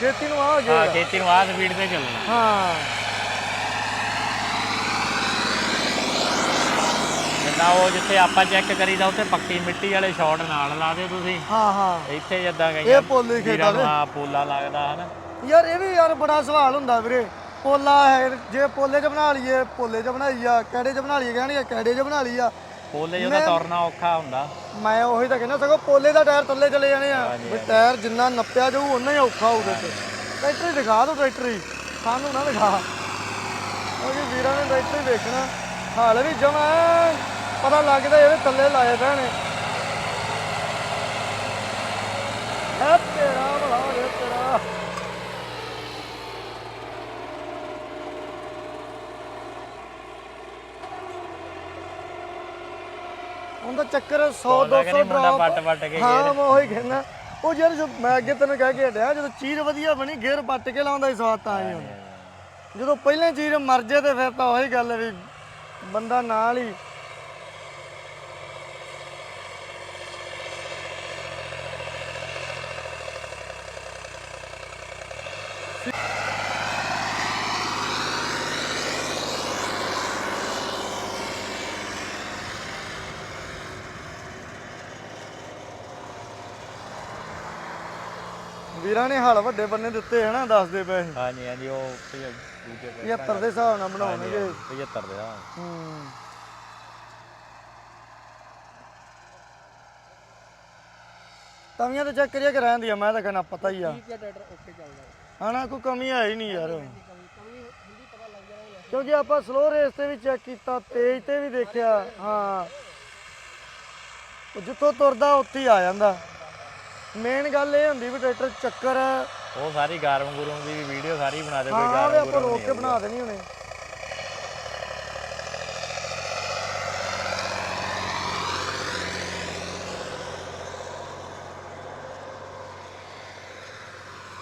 ਖੇਤੀ ਨੂੰ ਆ। ਗਿਆ ਹਾਂ ਖੇਤੀ ਨੂੰ ਆਹ ਸਪੀਡ ਤੇ ਚੱਲਣਾ। ਹਾਂ। ਜਿੱਦਾਂ ਉਹ ਜਿੱਥੇ ਆਪਾਂ ਚੈੱਕ ਕਰੀਦਾ ਉੱਥੇ ਪੱਕੀ ਮਿੱਟੀ ਵਾਲੇ ਸ਼ਾਟ ਨਾਲ ਲਾ ਦਿਓ ਤੁਸੀਂ। ਹਾਂ ਹਾਂ। ਇੱਥੇ ਜਿੱਦਾਂ ਗਈਆਂ ਇਹ ਪੋਲੇ ਖੇਤਾਂ ਦੇ। ਹਾਂ ਪੋਲਾ ਲੱਗਦਾ ਹਨਾ? ਯਾਰ ਇਹ ਵੀ ਯਾਰ ਬੜਾ ਸਵਾਲ ਹੁੰਦਾ ਵੀਰੇ। ਪੋਲਾ ਹੈ ਜੇ ਪੋਲੇ 'ਚ ਬਣਾ ਲਈਏ ਪੋਲੇ 'ਚ ਬਣਾਈ ਆ ਕੈੜੇ 'ਚ ਬਣਾ ਲਈਏ? ਕਹਿਣਗੇ ਕੈੜੇ 'ਚ ਬਣਾ ਲਈ ਆ ਪੋਲੇ ਜਿਹਦਾ ਤੁਰਨਾ ਔਖਾ ਹੁੰਦਾ। ਮੈਂ ਉਹੀ ਤਾਂ ਕਹਿੰਦਾ ਸਗੋਂ ਪੋਲੇ ਦਾ ਟਾਇਰ ਥੱਲੇ ਚਲੇ ਜਾਣੇ ਆ। ਵੀ ਟਾਇਰ ਜਿੰਨਾ ਨੱਪਿਆ ਜਾਊ ਉਨਾ ਹੀ ਔਖਾ ਹੋਊਗਾ ਤੇ ਟਰੈਕਟਰ ਹੀ ਦਿਖਾ ਦੋ ਟਰੈਕਟਰ ਹੀ। ਸਾਨੂੰ ਨਾ ਦਿਖਾ। ਕਿਉਂਕਿ ਵੀਰਾਂ ਨੇ ਟਰੈਕਟਰ ਹੀ ਦੇਖਣਾ ਹਾਲ ਵੀ ਜਮਾ ਪਤਾ ਲੱਗਦਾ ਇਹਦੇ ਥੱਲੇ ਲਾਏ ਪਏ ਨੇ ਐ ਤੇਰਾ ਭਲਾ ਰੇ ਤੇਰਾ ਉਹਦਾ ਚੱਕਰ 100 ਉਹਦਾ 200 ਕਹਿੰਦੀ ਮੁੰਡਾ ਡ੍ਰੌਪ ਪੱਟ ਪੱਟ ਕੇ ਹਾਂ ਮੈਂ ਉਹੀ ਕਹਿੰਦਾ। ਉਹ ਯਾਰ ਜੋ ਮੈਂ ਅੱਗੇ ਤੈਨੂੰ ਕਹਿ ਕੇ ਹਟਿਆ ਜਦੋਂ ਚੀਜ਼ ਵਧੀਆ ਬਣੀ ਗੇਅਰ ਪੱਟ ਕੇ ਲਾਉਂਦਾ ਹੀ ਸਵਾਦ ਤਾਂ ਹੁੰਦਾ ਜਦੋਂ ਪਹਿਲਾਂ ਚੀਜ਼ ਮਰ ਜੇ ਤੇ ਫਿਰ ਤਾਂ ਉਹੀ ਗੱਲ ਵੀ ਬੰਦਾ ਨਾਲ ਹੀ ਵੀਰਾਂ ਨੇ ਹਲ ਵੱਡੇ ਬੰਨੇ ਦਿੱਤੇ ਹਨਾ ਦੱਸਦੇ ਪਏ ਸੀ। ਹਾਂਜੀ ਹਾਂਜੀ ਉਹ ਭਈ- ਦੂਜੇ ਪੇ 75 ਦੇ ਹਿਸਾਬ ਨਾਲ ਬਣਾਉਣਗੇ 75 ਦੇ ਹਾਂ। ਹੂੰ। ਤਵੀਆਂ ਤੇ ਚੈੱਕ ਕਰੀਏ ਕਿ ਰਹਿੰਦੀ ਆ ਮੈਂ ਤਾਂ ਕਹਿੰਦਾ ਪਤਾ ਹੀ ਆ। ਠੀਕ ਹੈ ਟਰੈਕਟਰ ਓਕੇ ਚੱਲਦਾ। ਹਨਾ ਕੋਈ ਕਮੀ ਹੈ ਹੀ ਨਹੀਂ ਯਾਰ। ਕਿਉਂਕਿ ਆਪਾਂ ਸਲੋ ਰੇਸ ਤੇ ਵੀ ਚੈੱਕ ਕੀਤਾ ਤੇਜ਼ ਤੇ ਵੀ ਦੇਖਿਆ ਹਾਂ। ਉਹ ਜਿੱਥੋਂ ਤੁਰਦਾ ਉੱਥੇ ਹੀ ਆ ਜਾਂਦਾ। ਮੇਨ ਗੱਲ ਇਹ ਹੁੰਦੀ ਵੀ ਟਰੈਕਟਰ ਚੱਕਰ ਉਹ ਸਾਰੀ ਗਰਮ ਗੁਰਮ ਦੀ ਵੀਡੀਓ ਸਾਰੀ ਬਣਾ ਦੇ ਕੋਈ ਹਾਂ ਵੀ ਗਰਮ ਆਪਾਂ ਰੋਕ ਕੇ ਬਣਾ ਦੇਣੀ ਹੁਣੇ।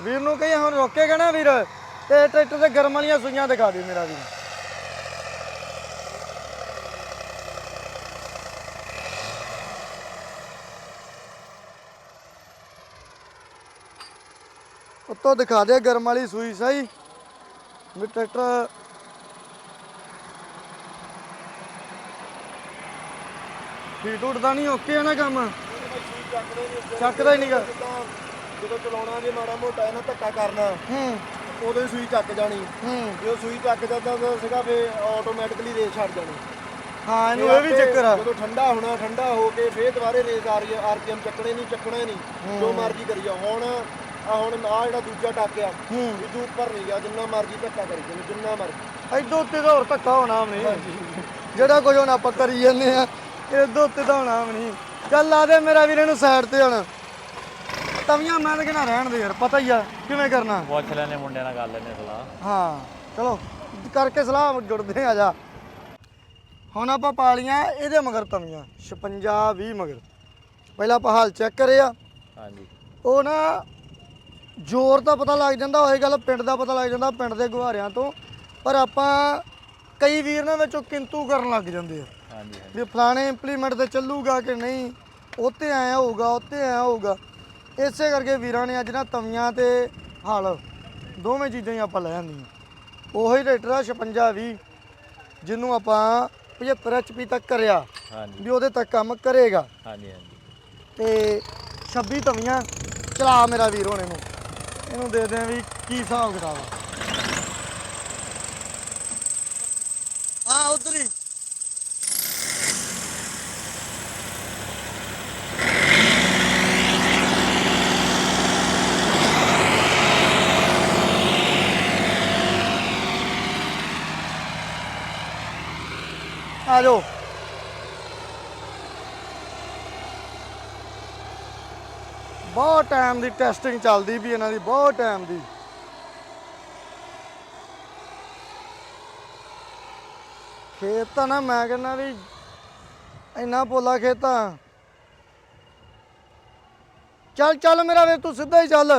ਵੀਰ ਨੂੰ ਕਹੀ ਹੁਣ ਰੋਕੇਗਾ ਨਾ ਵੀਰ ਤੇ ਟਰੈਕਟਰ ਤੇ ਗਰਮ ਵਾਲੀਆਂ ਸੂਈਆਂ ਦਿਖਾ ਦੇ ਮੇਰਾ ਵੀਰ। ਉੱਤੋਂ ਦਿਖਾ ਦੇ ਗਰਮ ਵਾਲੀ ਸੂਈ ਸਹੀ ਵੀ ਟਰੈਕਟਰ ਫੀਟ ਉੱਡਦਾ ਨਹੀਂ ਓਕੇ ਆ ਨਾ ਕੰਮ? ਚੱਕਦਾ ਹੀ ਨਹੀਂਗਾ ਜਿੱਦਾਂ ਚਲਾਉਣਾ ਜੇ ਮਾੜਾ ਮੋਟਾ ਇਹਨਾਂ ਧੱਕਾ ਕਰਨਾ ਹੂੰ। ਉਦੋਂ ਹੀ ਸੂਈ ਚੱਕ ਜਾਣੀ। ਹੂੰ। ਜੇ ਸੂਈ ਚੱਕ ਜਾਂਦਾ ਤਾਂ ਸੀਗਾ ਫੇ ਆਟੋਮੈਟਿਕਲੀ ਰੇਸ ਛੱਡ ਜਾਣੀ। ਹਾਂ ਇਹਨੂੰ ਇਹ ਵੀ ਚੱਕਰ ਆ। ਜਦੋਂ ਠੰਡਾ ਹੋਣਾ ਠੰਡਾ ਹੋ ਕੇ ਫੇਰ ਦੁਬਾਰੇ ਰੇਸ ਆ ਰਹੀ ਆ ਆਰਪੀਐਮ ਚੱਕਣੇ ਨਹੀਂ ਚੱਕਣਾ ਹੀ ਨਹੀਂ ਜੋ ਮਰਜ਼ੀ ਕਰੀ ਜਾ ਹੁਣ ਆ ਹੁਣ ਆ ਜਿਹੜਾ ਦੂਜਾ ਟੱਕ ਆ ਹੂੰ। ਇਹ ਉੱਪਰ ਨਹੀਂ ਗਿਆ ਜਿੰਨਾ ਮਰਜ਼ੀ ਧੱਕਾ ਕਰੀ ਜਾਓ ਜਿੰਨਾ ਮਰਜ਼ੀ। ਇਦੋਂ ਉੱਤੇ ਤਾਂ ਹੋਰ ਧੱਕਾ ਹੋਣਾ ਵੀ ਨਹੀਂ। ਜਿਹੜਾ ਕੁਝ ਹੁਣ ਆਪਾਂ ਕਰੀ ਜਾਂਦੇ ਆ ਇਦੋਂ ਉੱਤੇ ਤਾਂ ਹੋਣਾ ਵੀ ਨਹੀਂ। ਚੱਲ ਲਾ ਦੇ ਮੇਰਾ ਵੀਰ ਇਹਨੂੰ ਸਾਈਡ ਤੇ ਹੁਣ। ਤਵੀਆਂ ਮੈਂ ਤਾਂ ਕਹਿਣਾ ਰਹਿਣ ਦੇ ਯਾਰ ਪਤਾ ਹੀ ਆ ਕਿਵੇਂ ਕਰਨਾ। ਪੁੱਛ ਲੈਨੇ ਮੁੰਡਿਆਂ ਨਾਲ ਕਰ ਲੈਨੇ ਸਲਾਹ। ਹਾਂ ਚਲੋ ਕਰਕੇ ਸਲਾਹ ਜੁੜਦੇ ਆ ਜਾ। ਹੁਣ ਆਪਾਂ ਪਾ ਲੀਆਂ ਇਹਦੇ ਮਗਰ ਤਵੀਆਂ 56 20 ਮਗਰ। ਪਹਿਲਾਂ ਆਪਾਂ ਹਾਲ ਚੈੱਕ ਕਰਿਆ ਹਾਂਜੀ। ਉਹ ਨਾ ਜ਼ੋਰ ਤਾਂ ਪਤਾ ਲੱਗ ਜਾਂਦਾ ਹੋਏ ਗੱਲ ਪਿੰਡ ਦਾ ਪਤਾ ਲੱਗ ਜਾਂਦਾ ਪਿੰਡ ਦੇ ਗੁਹਾਰਿਆਂ ਤੋਂ। ਪਰ ਆਪਾਂ ਕਈ ਵੀਰ ਨੇ ਵਿੱਚੋਂ ਕਿੰਤੂ ਕਰਨ ਲੱਗ ਜਾਂਦੇ ਆ। ਹਾਂਜੀ ਵੀ ਫਲਾਣੇ ਇੰਪਲੀਮੈਂਟ ਤੇ ਚੱਲੂਗਾ ਕਿ ਨਹੀਂ ਉੱਤੇ ਆਇਆ ਹੋਊਗਾ ਉੱਤੇ ਆਇਆ ਹੋਊਗਾ। ਇਸੇ ਕਰਕੇ ਵੀਰਾਂ ਨੇ ਅੱਜ ਨਾ ਤਵੀਆਂ ਤੇ ਹਲ ਦੋਵੇਂ ਚੀਜ਼ਾਂ ਹੀ ਆਪਾਂ ਲੈ ਆਂਦੀਆਂ ਉਹੀ ਟਰੈਕਟਰ ਆ 56 20 ਜਿਹਨੂੰ ਆਪਾਂ 75 HP ਤੱਕ ਕਰਿਆ ਹਾਂਜੀ। ਵੀ ਉਹਦੇ ਤੱਕ ਕੰਮ ਕਰੇਗਾ। ਹਾਂਜੀ ਹਾਂਜੀ। ਤੇ 26 ਤਵੀਆਂ ਚਲਾ ਮੇਰਾ ਵੀਰ ਹੋਣੇ ਨੂੰ। ਇਹਨੂੰ ਦੇ ਦੇ ਵੀ ਕੀ ਹਿਸਾਬ ਕਿਤਾਬ ਆ। ਆ ਉਧਰ ਹੀ। ਆ ਜਾਓ ਬਹੁਤ ਟਾਈਮ ਦੀ ਟੈਸਟਿੰਗ ਚੱਲਦੀ ਵੀ ਇਹਨਾਂ ਦੀ, ਬਹੁਤ ਟਾਈਮ ਦੀ। ਖੇਤ ਤਾਂ ਨਾ ਮੈਂ ਕਹਿੰਦਾ ਵੀ ਇੰਨਾ ਪੋਲਾ ਖੇਤਾਂ ਚੱਲ ਚੱਲ ਮੇਰਾ ਵੇ ਤੂੰ ਸਿੱਧਾ ਹੀ ਚੱਲ।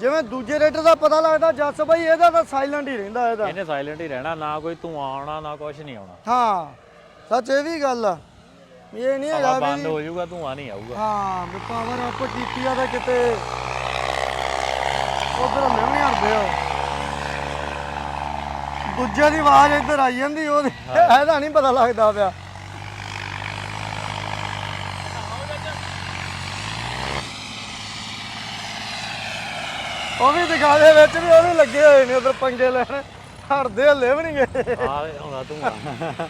ਜਿਵੇਂ ਦੂਜੇ ਰੇਟਰ ਦਾ ਪਤਾ ਲੱਗਦਾ ਜੱਸ ਬਾਈ ਇਹਦਾ ਤਾਂ ਸਾਇਲੈਂਟ ਹੀ ਰਹਿੰਦਾ ਇਹਦਾ। ਇਹਨੇ ਸਾਇਲੈਂਟ ਹੀ ਰਹਿਣਾ ਨਾ ਕੋਈ ਧੂਆਂ ਆਉਣਾ ਨਾ ਕੁਝ ਨਹੀਂ ਆਉਣਾ। ਹਾਂ ਸੱਚ ਇਹ ਵੀ ਗੱਲ ਆ। ਇਹ ਨਹੀਂ ਹਵਾ ਹੈਗਾ ਬੰਦ ਵੀ ਹੋ ਜਾਊਗਾ ਧੂਆਂ ਨਹੀਂ ਆਊਗਾ। ਹਾਂ ਵੀ ਪਾਵਰ ਅਪ ਕੀਤੀ ਆ ਤਾਂ ਕਿਤੇ ਉਧਰ ਨਹੀਂ ਹਰਦੇ ਹੋ ਦੂਜੇ ਦੀ ਆਵਾਜ਼ ਇੱਧਰ ਆਈ ਜਾਂਦੀ ਉਹਦੀ ਇਹਦਾ ਨਹੀਂ ਪਤਾ ਲੱਗਦਾ ਪਿਆ। ਉਹ ਵੀ ਦਿਖਾ ਦੇ ਵਿੱਚ ਵੀ ਉਹ ਵੀ ਲੱਗੇ ਹੋਏ ਨੇ ਉਧਰ ਪੰਗੇ ਲੈਣ। ਹਟਦੇ ਹੱਲੇ ਵੀ ਨਹੀਂ ਗਏ ਆ ਆਉਂਦਾ ਧੂਆਂ।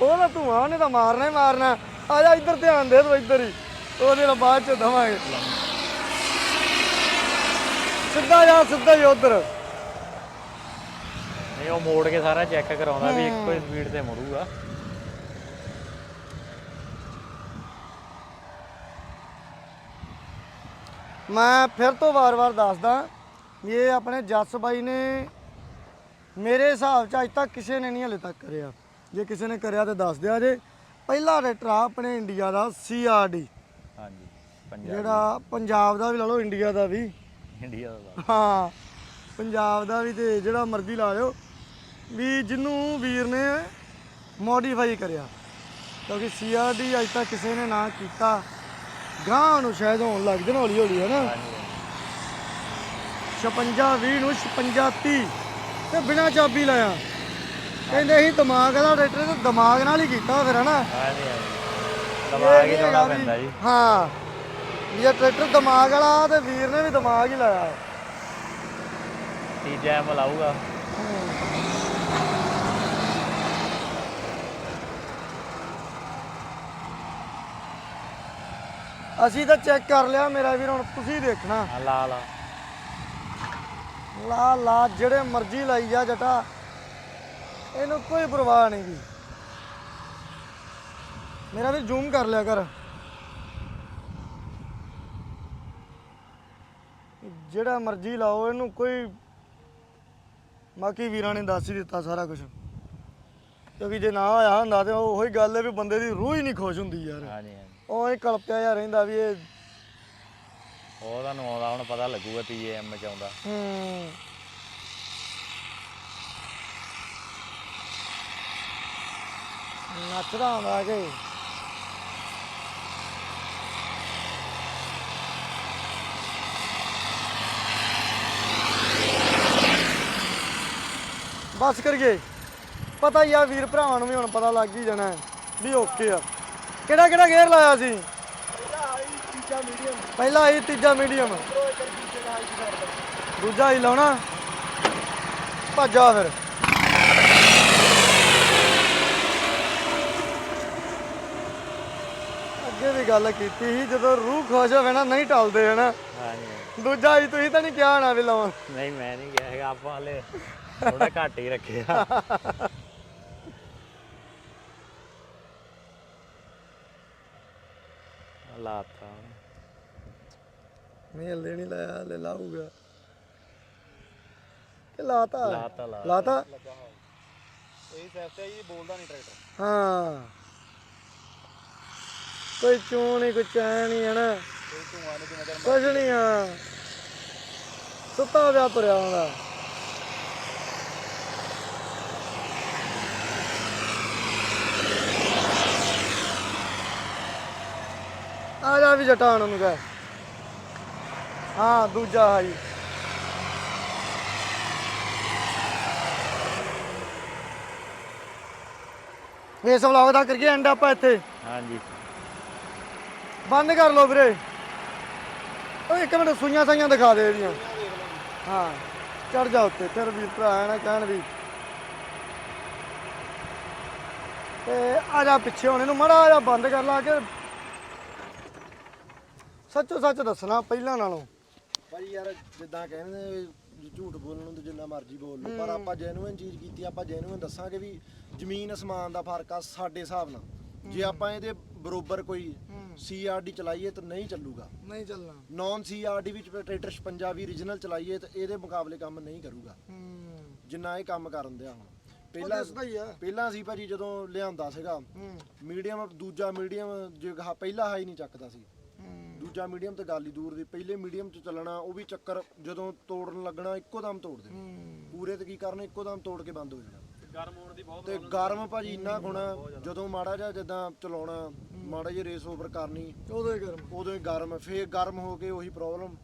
ਉਹ ਤਾਂ ਧੂਆਂ ਉਹਨੇ ਤਾਂ ਮਾਰਨਾ ਹੀ ਮਾਰਨਾ। ਆ ਜਾ ਇੱਧਰ ਧਿਆਨ ਦੇ ਤੂੰ ਇੱਧਰ ਹੀ। ਉਹਦੇ ਨਾਲ ਬਾਅਦ ਚ ਦਵਾਂਗੇ। ਸਿੱਧਾ ਜਾ ਸਿੱਧਾ ਹੀ ਉਧਰ। ਨਹੀਂ ਉਹ ਮੋੜ ਕੇ ਸਾਰਾ ਚੈੱਕ ਕਰਾਉਂਦਾ ਵੀ ਇੱਕੋ ਹੀ ਸਪੀਡ ਤੇ ਮੁੜੂਗਾ ਮੈਂ ਫਿਰ ਤੋਂ ਵਾਰ-ਵਾਰ ਦੱਸਦਾ ਇਹ ਆਪਣੇ ਜੱਸ ਬਾਈ ਨੇ ਮੇਰੇ ਹਿਸਾਬ ਚ ਅੱਜ ਤੱਕ ਕਿਸੇ ਨੇ ਨਹੀਂ ਹਲੇ ਤੱਕ ਕਰਿਆ। ਜੇ ਕਿਸੇ ਨੇ ਕਰਿਆ ਤੇ ਦੱਸ ਦਿਆ ਜੇ। ਪਹਿਲਾ ਰੇਟਰ ਆ ਆਪਣੇ ਇੰਡੀਆ ਦਾ ਸੀਆਰਡੀ ਹਾਂਜੀ ਪੰਜਾਬ। ਜਿਹੜਾ ਪੰਜਾਬ ਦਾ ਵੀ ਲਾ ਲਓ ਇੰਡੀਆ ਦਾ ਵੀ। ਇੰਡੀਆ ਦਾ। ਹਾਂ ਪੰਜਾਬ ਦਾ ਵੀ ਤੇ ਜਿਹੜਾ ਮਰਜ਼ੀ ਲਾ ਲਿਓ। ਵੀ ਜਿਹਨੂੰ ਵੀਰ ਨੇ ਮੋਡੀਫਾਈ ਕਰਿਆ। ਕਿਉਂਕਿ ਸੀਆਰਡੀ ਅੱਜ ਤੱਕ ਕਿਸੇ ਨੇ ਨਾ ਕੀਤਾ। ਗਾਂ ਨੂੰ ਸ਼ਾਇਦ ਹੋਣ ਲੱਗ ਜਾਣ ਹੌਲੀ ਹੌਲੀ ਹੈ ਨਾ ਹਾਂਜੀ 56 20 ਨੂੰ 56 30 ਤੇ ਬਿਨਾ ਚਾਬੀ ਲਾਇਆ। ਕਹਿੰਦੇ ਅਸੀਂ ਦਿਮਾਗ ਦਾ ਟਰੈਕਟਰ ਤੇ ਦਿਮਾਗ ਨਾਲ ਹੀ ਕੀਤਾ ਫਿਰ ਹਨਾ? ਹਾਂਜੀ ਹਾਂਜੀ ਪੈਂਦਾ ਜੀ। ਹਾਂ। ਇਹ ਟਰੈਕਟਰ ਦਿਮਾਗ ਵਾਲਾ ਤੇ ਵੀਰ ਨੇ ਵੀ ਦਿਮਾਗ ਹੀ ਲਾਇਆ। ਤੀਜਾ ਐਮ ਲਾਊਗਾ। ਅਸੀਂ ਤਾਂ ਚੈੱਕ ਕਰ ਲਿਆ ਮੇਰਾ ਵੀਰ ਹੁਣ ਤੁਸੀਂ ਦੇਖਣਾ। ਲਾ ਲਾ। ਲਾ ਲਾ ਜਿਹੜੇ ਮਰਜ਼ੀ ਲਾਈ ਜਾ ਜਟਾ। ਇਹਨੂੰ ਕੋਈ ਪਰਵਾਹ ਨਹੀਂ ਵੀ ਮੇਰਾ ਵੀ ਜ਼ੂਮ ਕਰ ਲਿਆ ਕਰ। ਜਿਹੜਾ ਮਰਜ਼ੀ ਲਾਓ ਇਹਨੂੰ ਕੋਈ ਬਾਕੀ ਵੀਰਾਂ ਨੇ ਦੱਸ ਹੀ ਦਿੱਤਾ ਸਾਰਾ ਕੁਝ ਕਿਉਂਕਿ ਜੇ ਨਾ ਹੋਇਆ ਹੁੰਦਾ ਤੇ ਉਹ ਉਹੀ ਗੱਲ ਹੈ ਵੀ ਬੰਦੇ ਦੀ ਰੂਹ ਹੀ ਨਹੀਂ ਖੁਸ਼ ਹੁੰਦੀ ਯਾਰ। ਹਾਂਜੀ ਹਾਂਜੀ। ਉਹ ਹੀ ਕਲਪਿਆ ਜਾ ਰਹਿੰਦਾ ਵੀ ਇਹ ਉਹ ਤੁਹਾਨੂੰ ਆਉਂਦਾ, ਹੁਣ ਪਤਾ ਲੱਗੂਗਾ ਤੀਜੇ ਚ ਆਉਂਦਾ। ਹੂੰ। ਨੱਚਦਾ ਹੁੰਦਾ ਕਿ। ਬਸ ਕਰੀਏ। ਪਤਾ ਹੀ ਆ ਵੀਰ ਭਰਾਵਾਂ ਨੂੰ ਵੀ ਹੁਣ ਪਤਾ ਲੱਗ ਹੀ ਜਾਣਾ ਹੈ ਵੀ ਓਕੇ ਆ। ਕਿਹੜਾ ਕਿਹੜਾ ਗੇਅਰ ਲਾਇਆ ਸੀ? ਤੀਜਾ ਮੀਡੀਅਮ ਪਹਿਲਾ ਆਈ ਤੀਜਾ ਮੀਡੀਅਮ ਦੂਜੇ ਹੀ ਲਾਉਣਾ। ਭੱਜਾ ਫਿਰ। ਅੱਗੇ ਵੀ ਗੱਲ ਕੀਤੀ ਸੀ ਜਦੋਂ ਰੂਹ ਖੁਸ਼ ਹੋਵੇ ਨਾ ਨਹੀਂ ਟਲਦੇ ਹਨਾ। ਹਾਂਜੀ। ਦੂਜਾ ਹੀ ਤੁਸੀਂ ਤਾਂ ਨਹੀਂ ਕਿਹਾ ਹੋਣਾ ਵੀ ਲਾਉਣ। ਨਹੀਂ ਮੈਂ ਨਹੀਂ ਗਿਆ ਹੈਗਾ ਆਪਾਂ ਹਲੇ ਥੋੜਾ ਘੱਟ ਹੀ ਰੱਖਿਆ। ਲਾਤਾ। ਨਹੀਂ ਹਲੇ ਨਹੀਂ ਲਾਇਆ ਹਲੇ ਲਾਊਗਾ। ਕਿ ਲਾਤਾ। ਲਾਤਾ ਇਹ ਸੈਫਟਾ ਜੀ ਬੋਲਦਾ ਨਹੀਂ ਟਰੈਕਟਰ ਹਾਂ। ਕੋਈ ਚੂੰ ਨਹੀਂ ਕੋਈ ਚੈਨ ਨਹੀਂ ਹੈ ਨਾ ਕੋਈ ਧੂਆਂ ਨਹੀਂ ਚਿਰ ਕੁਝ ਨਹੀਂ ਆ। ਸੁੱਤਾ ਪਿਆ ਤੁਰਿਆ ਹੁੰਦਾ। ਆ ਜਾ ਵੀ ਜਟਾਣ ਨੂੰ ਕਹਿ। ਹਾਂ ਦੂਜਾ ਹਾਈ। ਇਸ ਵਲੌਗ ਦਾ ਕਰੀਏ ਐਂਡ ਆਪਾਂ ਇੱਥੇ। ਹਾਂਜੀ। ਬੰਦ ਕਰ ਲਓ ਵੀਰੇ। ਉਹ ਇੱਕ ਮਿੰਟ ਸੂਈਆਂ ਸਾਈਆਂ ਦਿਖਾ ਦੇ ਇਹਦੀਆਂ। ਹਾਂ ਚੜ ਜਾ ਉੱਤੇ। ਫਿਰ ਵੀ ਭਰਾ ਐ ਨਾ ਕਹਿਣ ਵੀ। ਤੇ ਆ ਜਾ ਪਿੱਛੇ ਹੁਣ ਇਹਨੂੰ ਮੜਾ ਜਾ ਬੰਦ ਕਰ ਲਾ ਕੇ। ਸੱਚੋ ਸੱਚ ਦੱਸਣਾ ਪਹਿਲਾਂ ਨਾਲੋਂ। ਭਾਈ ਯਾਰ ਜਿੱਦਾਂ ਕਹਿੰਦੇ ਨੇ ਵੀ ਝੂਠ ਬੋਲਣ ਨੂੰ ਤਾਂ ਜਿੰਨਾ ਮਰਜ਼ੀ ਬੋਲ ਲਓ ਪਰ ਆਪਾਂ ਜੈਨੂਇਨ ਚੀਜ਼ ਕੀਤੀ ਆਪਾਂ ਜੈਨੂਇਨ ਦੱਸਾਂਗੇ ਵੀ ਜ਼ਮੀਨ ਅਸਮਾਨ ਦਾ ਫ਼ਰਕ ਆ ਸਾਡੇ ਹਿਸਾਬ ਨਾਲ। ਜੇ ਆਪਾਂ ਇਹਦੇ ਬਰੋਬਰ ਕੋਈ ਸੀਆਰਡੀ ਚਲਾਈਏ ਤਾਂ ਨਹੀਂ ਚੱਲੂਗਾ। ਨਹੀਂ ਚੱਲਣਾ। ਨਾਨ ਸੀਆਰਡੀ ਵਿੱਚ ਟਰੈਕਟਰ 56 ਵੀ ਰੀਜਨਲ ਚਲਾਈਏ ਤਾਂ ਇਹਦੇ ਮੁਕਾਬਲੇ ਕੰਮ ਨਹੀਂ ਕਰੂਗਾ। ਜਿੰਨਾ ਇਹ ਕੰਮ ਕਰਨ ਦਿਆ ਹੁਣ। ਪਹਿਲਾਂ ਪਹਿਲਾਂ ਸੀ ਭਾਜੀ ਜਦੋਂ ਲਿਆਂਦਾ ਸੀਗਾ ਮੀਡੀਅਮ ਦੂਜਾ ਮੀਡੀਅਮ ਜੇ ਹਾ- ਪਹਿਲਾ ਹਾਈ ਨਹੀਂ ਚੱਕਦਾ ਸੀ। ਦੂਜਾ ਮੀਡੀਅਮ ਤੇ ਗੱਲ ਹੀ ਦੂਰ ਦੀ। ਪਹਿਲੇ ਮੀਡੀਅਮ 'ਚ ਚੱਲਣਾ ਉਹ ਵੀ ਚੱਕਰ ਜਦੋਂ ਤੋੜਨ ਲੱਗਣਾ ਇੱਕੋ ਦਮ ਤੋੜ ਦੇ ਹੂੰ। ਪੂਰੇ ਤੇ ਕੀ ਕਰਨਾ ਇੱਕੋ ਦਮ ਤੋੜ ਕੇ ਬੰਦ ਹੋ ਜਾਣਾ। ਗਰਮ ਹੋਣ ਦੀ ਬਹੁਤ ਤੇ ਗਰਮ ਭਾਜੀ ਇੰਨਾ ਹੋਣਾ ਜਦੋਂ ਮਾੜਾ ਜਿਹਾ ਜਿੱਦਾਂ ਚਲਾਉਣਾ ਮਾੜਾ ਜਿਹਾ ਰੇਸ ਓਵਰ ਕਰਨੀ ਉਦੋਂ ਹੀ ਗਰਮ। ਉਦੋਂ ਹੀ ਗਰਮ ਫੇਰ ਗਰਮ ਹੋ ਕੇ ਉਹੀ ਪ੍ਰੋਬਲਮ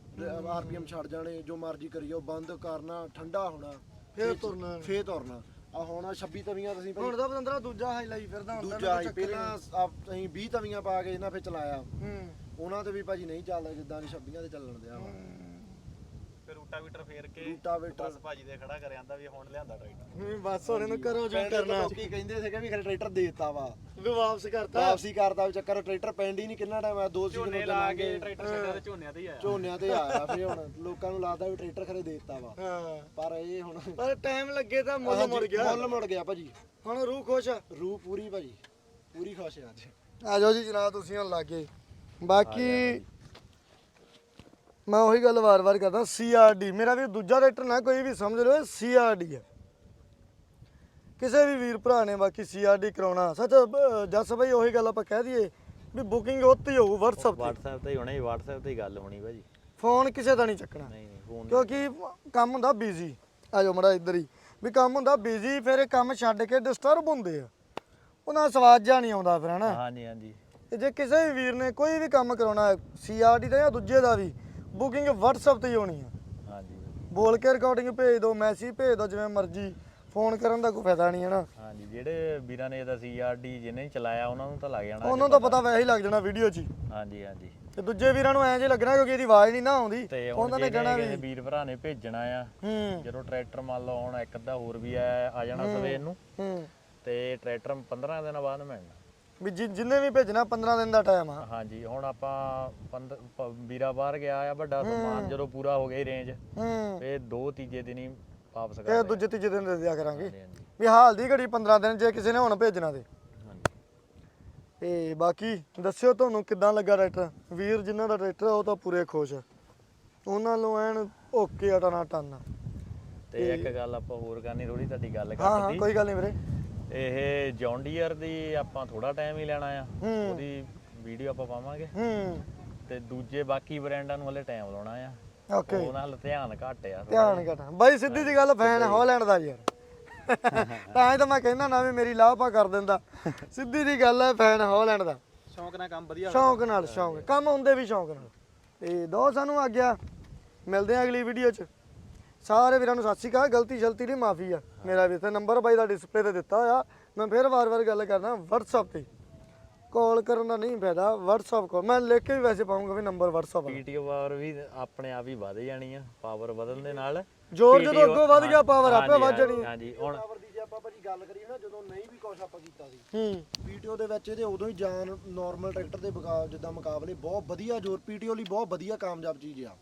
ਆਰਪੀਐਮ ਛੱਡ ਜਾਣੇ ਜੋ ਮਰਜ਼ੀ ਕਰੀ ਜਾਓ ਬੰਦ ਕਰਨਾ ਠੰਡਾ ਹੋਣਾ ਫੇਰ ਤੁਰਨਾ ਫੇਰ ਤੁਰਨਾ। ਆ ਹੁਣ 26 ਤਵੀਆਂ ਤੁਸੀਂ ਹੁਣ ਤਾਂ ਬਤੰਦਰਾ ਦੂਜਾ ਹਾਈ ਲਾਈ ਫਿਰਦਾ ਹੁੰਦਾ ਦੂਜਾ ਹੀ ਪਹਿਲਾਂ ਅਸੀਂ 20 ਤਵੀਆਂ ਪਾ ਕੇ ਇਹਨਾਂ ਫੇਰ ਚਲਾਇਆ। ਹੂੰ। ਉਹਨਾਂ ਤੇ ਵੀ ਭਾਜੀ ਨਹੀਂ ਚੱਲਦਾ ਜਿੱਦਾਂ ਦੀ 26 ਤੇ ਚੱਲਣ ਦਿਆ ਵਾ। ਫਿਰ ਰੂਟਾਵੀਟਰ ਫੇਰ ਕੇ ਰੂਟਾਵੇਟਰ। ਭਾਜੀ ਦੇ ਖੜਾ ਕਰ ਆਂਦਾ ਵੀ ਹੁਣ ਲਿਆਂਦਾ ਟਰੈਕਟਰ। ਹੂੰ ਬਸ ਹੁਣ ਇਹਨੂੰ ਕਰੋ ਜੋ ਪਿੰਡ ਕਰਨਾ। ਲੋਕੀ ਕਹਿੰਦੇ ਸੀਗੇ ਵੀ ਖਰੇ ਟਰੈਕਟਰ ਦੇਤਾ ਵਾ। ਵੀ ਵਾਪਸ ਕਰਤਾ। ਵਾਪਸੀ ਕਰਦਾ ਵੀ ਚੱਕਰ ਟਰੈਕਟਰ ਪੈਂਡ ਹੀ ਨਹੀਂ ਕਿੰਨਾ ਟਾਈਮ ਆ ਦੋ ਸੀਜ਼ਨ ਟਰੈਕਟਰ ਛੱਡਿਆ ਤੇ ਝੋਨਿਆਂ ਤੇ ਹੀ ਆਇਆ। ਝੋਨਿਆਂ ਤੇ ਆਇਆ ਫੇ ਹੁਣ ਲੋਕਾਂ ਨੂੰ ਲੱਗਦਾ ਵੀ ਟਰੈਕਟਰ ਖਰੇ ਦੇਤਾ ਵਾ। ਹਾਂ। ਪਰ ਇਹ ਹੁਣ ਪਰ ਟਾਈਮ ਲੱਗੇ ਤਾਂ ਮੁੱਲ ਮੁੜ ਗਿਆ। ਮੁੱਲ ਮੁੜ ਗਿਆ ਭਾਜੀ। ਹੁਣ ਰੂਹ ਖੁਸ਼ ਆ। ਰੂਹ ਪੂਰੀ ਭਾਜੀ ਪੂਰੀ ਖੁਸ਼ ਆ ਅੱਜ। ਆ ਜਾਓ ਜੀ ਜਨਾਬ ਤੁਸੀਂ ਹੁਣ ਲਾਗੇ। ਬਾਕੀ ਮੈਂ ਉਹੀ ਗੱਲ ਵਾਰ-ਵਾਰ ਕਰਦਾ ਸੀਆਰਡੀ ਮੇਰਾ ਵੀ ਦੂਜਾ ਰਾਈਟਰ ਨਾ ਕੋਈ ਵੀ ਸਮਝ ਲਓ ਸੀਆਰਡੀ ਹੈ। ਕਿਸੇ ਵੀ ਵੀਰ ਭਰਾ ਨੇ ਬਾਕੀ ਸੀਆਰਡੀ ਕਰਾਉਣਾ ਸੱਚ ਅਹ, ਜੱਸ ਭਾਈ ਉਹੀ ਗੱਲ ਆਪਾਂ ਕਹਿ ਦਈਏ ਵੀ ਬੁਕਿੰਗ ਉੱਤੇ ਹੀ ਹੋਊ WhatsApp ਤੇ। WhatsApp ਤੇ ਹੀ ਹੋਣਾ ਹੀ WhatsApp ਤੇ ਹੀ ਗੱਲ ਹੋਣੀ ਭਾਜੀ। ਫੋਨ ਕਿਸੇ ਦਾ ਨਹੀਂ ਚੱਕਣਾ ਨਹੀਂ ਨਹੀਂ ਫੋਨ ਕਿਉਂਕਿ ਕੰਮ ਹੁੰਦਾ ਬਿਜ਼ੀ ਆ ਜਾਓ ਮੜਾ ਇੱਧਰ ਹੀ ਵੀ ਕੰਮ ਹੁੰਦਾ ਬਿਜ਼ੀ ਫਿਰ ਇਹ ਕੰਮ ਛੱਡ ਕੇ ਡਿਸਟਰਬ ਹੁੰਦੇ ਆ। ਉਹਨਾਂ ਦਾ ਸਵਾਦ ਜਾ ਨਹੀਂ ਆਉਂਦਾ ਫਿਰ ਹਨਾ? ਹਾਂਜੀ ਹਾਂਜੀ। ਤੇ ਜੇ ਕਿਸੇ ਵੀ ਵੀਰ ਨੇ ਕੋਈ ਵੀ ਕੰਮ ਕਰਾਉਣਾ ਸੀਆਰਡੀ ਦਾ ਜਾਂ ਦੂਜੇ ਦਾ ਵੀ ਬੁਕਿੰਗ WhatsApp ਤੇ ਹੀ ਹੋਣੀ ਆ। ਹਾਂਜੀ। ਬੋਲ ਕੇ ਰਿਕਾਰਡਿੰਗ ਭੇਜ ਦਿਓ ਮੈਸੇਜ ਭੇਜ ਦਿਓ ਜਿਵੇਂ ਮਰਜ਼ੀ ਫੋਨ ਕਰਨ ਦਾ ਕੋਈ ਫਾਇਦਾ ਨਹੀਂ ਹੈ ਨਾ। ਹਾਂਜੀ ਜਿਹੜੇ ਵੀਰਾਂ ਨੇ ਇਹਦਾ ਸੀਆਰਡੀ ਜਿਹਨੇ ਚਲਾਇਆ ਉਹਨਾਂ ਨੂੰ ਤਾਂ ਲੱਗ ਜਾਣਾ ਉਹਨਾਂ ਨੂੰ ਤਾਂ ਪਤਾ ਵੈਸੇ ਹੀ ਲੱਗ ਜਾਣਾ ਵੀਡੀਓ 'ਚ ਹੀ। ਹਾਂਜੀ ਹਾਂਜੀ। ਤੇ ਦੂਜੇ ਵੀਰਾਂ ਨੂੰ ਐਂ ਜੇ ਲੱਗਣਾ ਕਿਉਂਕਿ ਇਹਦੀ ਆਵਾਜ਼ ਨਹੀਂ ਨਾ ਆਉਂਦੀ ਤੇ ਹੁਣ ਉਹਨਾਂ ਨੇ ਕਹਿਣਾ ਵੀ ਵੀਰ ਭਰਾ ਨੇ ਭੇਜਣਾ ਆ ਹੂੰ। ਜਦੋਂ ਟਰੈਕਟਰ ਮੰਨ ਲਓ ਹੁਣ ਇੱਕ ਅੱਧਾ ਹੋਰ ਵੀ ਆ ਆ ਜਾਣਾ ਸਵੇਰ ਨੂੰ ਹੂੰ। ਤੇ ਟਰੈਕਟਰ 15 ਦਿਨਾਂ ਬਾਅਦ ਮਿਲਣਾ। ਵੀ ਜਿ- ਜਿੰਨੇ ਵੀ ਭੇਜਣਾ 15 ਦਿਨ ਦਾ ਟਾਈਮ ਆ। ਹਾਂਜੀ ਹੁਣ ਆਪਾਂ ਪੰਦ- ਪ- ਵੀਰਾ ਬਾਹਰ ਗਿਆ ਆ ਵੱਡਾ ਸਮਾਨ ਜਦੋਂ ਪੂਰਾ ਹੋ ਗਿਆ ਰੇਂਜ ਹੂੰ। ਫੇ ਦੋ ਤੀਜੇ ਦਿਨ ਹੀ ਵਾਪਸ ਕਰ ਇਹ ਦੂਜੇ ਤੀਜੇ ਦਿਨ ਦੇ ਦਿਆ ਕਰਾਂਗੇ। ਹਾਂਜੀ ਹਾਂਜੀ। ਵੀ ਹਾਲ ਦੀ ਘੜੀ 15 ਦਿਨ ਜੇ ਕਿਸੇ ਨੇ ਹੁਣ ਭੇਜਣਾ ਤੇ। ਹਾਂਜੀ। ਤੇ ਬਾਕੀ ਦੱਸਿਓ ਤੁਹਾਨੂੰ ਕਿੱਦਾਂ ਲੱਗਾ ਟਰੈਕਟਰ? ਵੀਰ ਜਿਨ੍ਹਾਂ ਦਾ ਟਰੈਕਟਰ ਆ ਉਹ ਤਾਂ ਪੂਰੇ ਖੁਸ਼ ਆ। ਉਹਨਾਂ ਨੂੰ ਐਨ ਓਕੇ ਆ ਟਨਾ ਟਨ ਤੇ ਇੱਕ ਗੱਲ ਆਪਾਂ ਹੋਰ ਕਰਨੀ ਥੋੜੀ ਤੁਹਾਡੀ ਗੱਲ ਹਾਂ ਹਾਂ ਕੋਈ ਗੱਲ ਨਹੀਂ ਵੀਰੇ। ਇਹ ਜੌਨ ਡੀਅਰ ਦੀ ਆਪਾਂ ਥੋੜਾ ਟਾਈਮ ਹੀ ਲੈਣਾ ਆ। ਉਹਦੀ ਵੀਡੀਓ ਆਪਾਂ ਪਾਵਾਂਗੇ। ਹੂੰ। ਤੇ ਦੂਜੇ ਬਾਕੀ ਬ੍ਰਾਂਡਾਂ ਨੂੰ ਹਲੇ ਟਾਈਮ ਲਾਉਣਾ ਆ। ਓਕੇ ਉਹਨਾਂ ਨਾਲ ਧਿਆਨ ਘੱਟ ਆ ਧਿਆਨ ਘਟਾ ਬਾਈ ਸਿੱਧੀ ਜੀ ਗੱਲ ਫੈਨ ਹਾਲੈਂਡ ਦਾ ਯਾਰ। ਤਾਂ ਹੀ ਤਾਂ ਮੈਂ ਕਹਿੰਦਾ ਨਾ ਵੀ ਮੇਰੀ ਲਾਭਾ ਕਰ ਦਿੰਦਾ। ਸਿੱਧੀ ਜੀ ਗੱਲ ਹੈ ਫੈਨ ਹਾਲੈਂਡ ਦਾ। ਸ਼ੌਂਕ ਨਾਲ ਕੰਮ ਵਧੀਆ ਸ਼ੌਂਕ ਨਾਲ ਸ਼ੌਂਕ। ਕੰਮ ਹੁੰਦੇ ਵੀ ਸ਼ੌਂਕ ਨਾਲ। ਤੇ ਦੋ ਸਾਨੂੰ ਆ ਗਿਆ। ਮਿਲਦੇ ਆ ਅਗਲੀ ਵੀਡੀਓ 'ਚ। ਸਾਰੇ ਵੀਰਾਂ ਨੂੰ ਸਤਿ ਸ਼੍ਰੀ ਅਕਾਲ। ਗਲਤੀ ਸ਼ਲਤੀ ਨਹੀਂ ਮਾਫੀ ਆ। ਮੇਰਾ ਵੀ ਤੇ ਨੰਬਰ ਬਾਈ ਦਾ ਡਿਸਪਲੇ ਤੇ ਦਿੱਤਾ ਹੋਇਆ ਮੈਂ ਫਿਰ ਵਾਰ-ਵਾਰ ਗੱਲ ਕਰਦਾ WhatsApp ਤੇ। ਕਾਲ ਕਰਨ ਦਾ ਨਹੀਂ ਫਾਇਦਾ WhatsApp ਕੋਲ ਮੈਂ ਲਿਖ ਕੇ ਵੀ ਵੈਸੇ ਪਾਉਂਗਾ ਵੀ ਨੰਬਰ WhatsApp ਵਾਲਾ। ਪੀਟੀਓ ਪਾਵਰ ਵੀ ਆਪਣੇ ਆਪ ਹੀ ਵਧ ਜਾਣੀ ਆ ਪਾਵਰ ਵਧਣ ਦੇ ਨਾਲ। ਜ਼ੋਰ ਜਦੋਂ ਅੱਗੋਂ ਵੱਧ ਗਿਆ ਪਾਵਰ ਆਪੇ ਵੱਧ ਜਾਣੀ ਹਾਂਜੀ ਹੁਣ ਦੀ ਆਪਾਂ ਭਾਜੀ ਗੱਲ ਕਰੀਏ ਨਾ ਜਦੋਂ ਨਹੀਂ ਵੀ ਕੁਛ ਆਪਾਂ ਕੀਤਾ ਸੀ। ਹੂੰ। ਪੀਟੀਓ ਦੇ ਵਿੱਚ ਇਹਦੇ ਉਦੋਂ ਹੀ ਜਾਨ ਨਾਰਮਲ ਟਰੈਕਟਰ ਦੇ ਮੁਕਾ- ਜਿੱਦਾਂ ਮੁਕਾਬਲੇ ਬਹੁਤ ਵਧੀਆ ਜ਼ੋਰ ਪੀਟੀਓ ਲਈ ਬਹੁਤ ਵਧੀਆ ਕਾਮਯਾਬ ਚੀਜ਼ ਆ।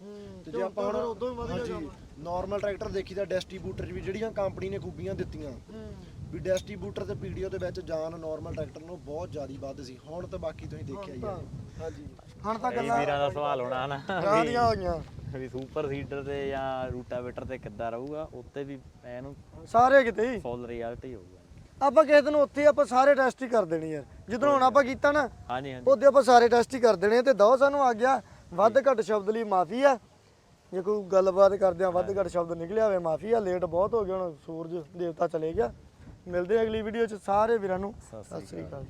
ਤੇ ਜੇ ਆਪਾਂ ਹੁਣ ਉਦੋਂ ਹੀ ਵਧੀਆ ਹਾਂਜੀ ਨਾਰਮਲ ਟਰੈਕਟਰ ਦੇਖੀ ਤਾਂ ਡਿਸਟ੍ਰੀਬਿਊਟਰ 'ਚ ਵੀ ਜਿਹੜੀਆਂ ਕੰਪਨੀ ਨੇ ਖੂਬੀਆਂ ਦਿੱਤੀਆਂ। ਵੀ ਡਿਸਟ੍ਰੀਬਿਊਟਰ ਤੇ ਪੀਟੀਓ ਦੇ ਵਿੱਚ ਜਾਨ ਨਾਰਮਲ ਟਰੈਕਟਰ ਨੂੰ ਬਹੁਤ ਜ਼ਿਆਦਾ ਵੱਧ ਸੀ। ਹੁਣ ਤਾਂ ਬਾਕੀ ਤੁਸੀਂ ਦੇਖਿਆ ਹੀ ਆ। ਹਾਂਜੀ ਹੁਣ ਤਾਂ ਗੱਲਾਂ ਵੀਰਾਂ ਦਾ ਸਵਾਲ ਹੋਣਾ ਨਾ ਗਾਂ ਦੀਆਂ ਹੋਈਆਂ। ਵੀ ਸੁਪਰ ਸੀਡਰ ਤੇ ਜਾਂ ਰੂਟਾਵੇਟਰ ਤੇ ਕਿੱਦਾਂ ਰਹੂਗਾ ਉੱਤੇ ਵੀ ਇਹਨੂੰ ਸਾਰੇ ਕਿਤੇ ਹੀ। ਫੁੱਲ ਰਿਜ਼ਲਟ ਹੀ ਹੋਊਗਾ। ਆਪਾਂ ਕਿਸੇ ਦਿਨ ਉੱਥੇ ਆਪਾਂ ਸਾਰੇ ਟੈਸਟ ਹੀ ਕਰ ਦੇਣੀ ਯਾਰ ਜਦੋਂ ਹੁਣ ਆਪਾਂ ਕੀਤਾ ਨਾ ਹਾਂਜੀ ਹਾਂਜੀ। ਉਹਦੇ ਆਪਾਂ ਸਾਰੇ ਟੈਸਟ ਹੀ ਕਰ ਦੇਣੇ ਤੇ ਦੋ ਸਾਨੂੰ ਆ ਗਿਆ ਵੱਧ ਘੱਟ ਸ਼ਬਦ ਲਈ ਮਾਫੀ ਆ। ਜੇ ਕੋਈ ਗੱਲਬਾਤ ਕਰਦੇ ਆ ਵੱਧ ਘੱਟ ਸ਼ਬਦ ਨਿਕਲਿਆ ਹੋਵੇ ਮਾਫੀ ਆ ਲੇਟ ਬਹੁਤ ਹੋ ਗਿਆ ਹੁਣ ਸੂਰਜ ਦੇਵਤਾ ਚਲੇ ਗਿਆ। ਮਿਲਦੇ ਆ ਅਗਲੀ ਵੀਡੀਓ ਚ ਸਾਰੇ ਵੀਰਾਂ ਨੂੰ। ਸਤਿ ਸ੍ਰੀ ਅਕਾਲ।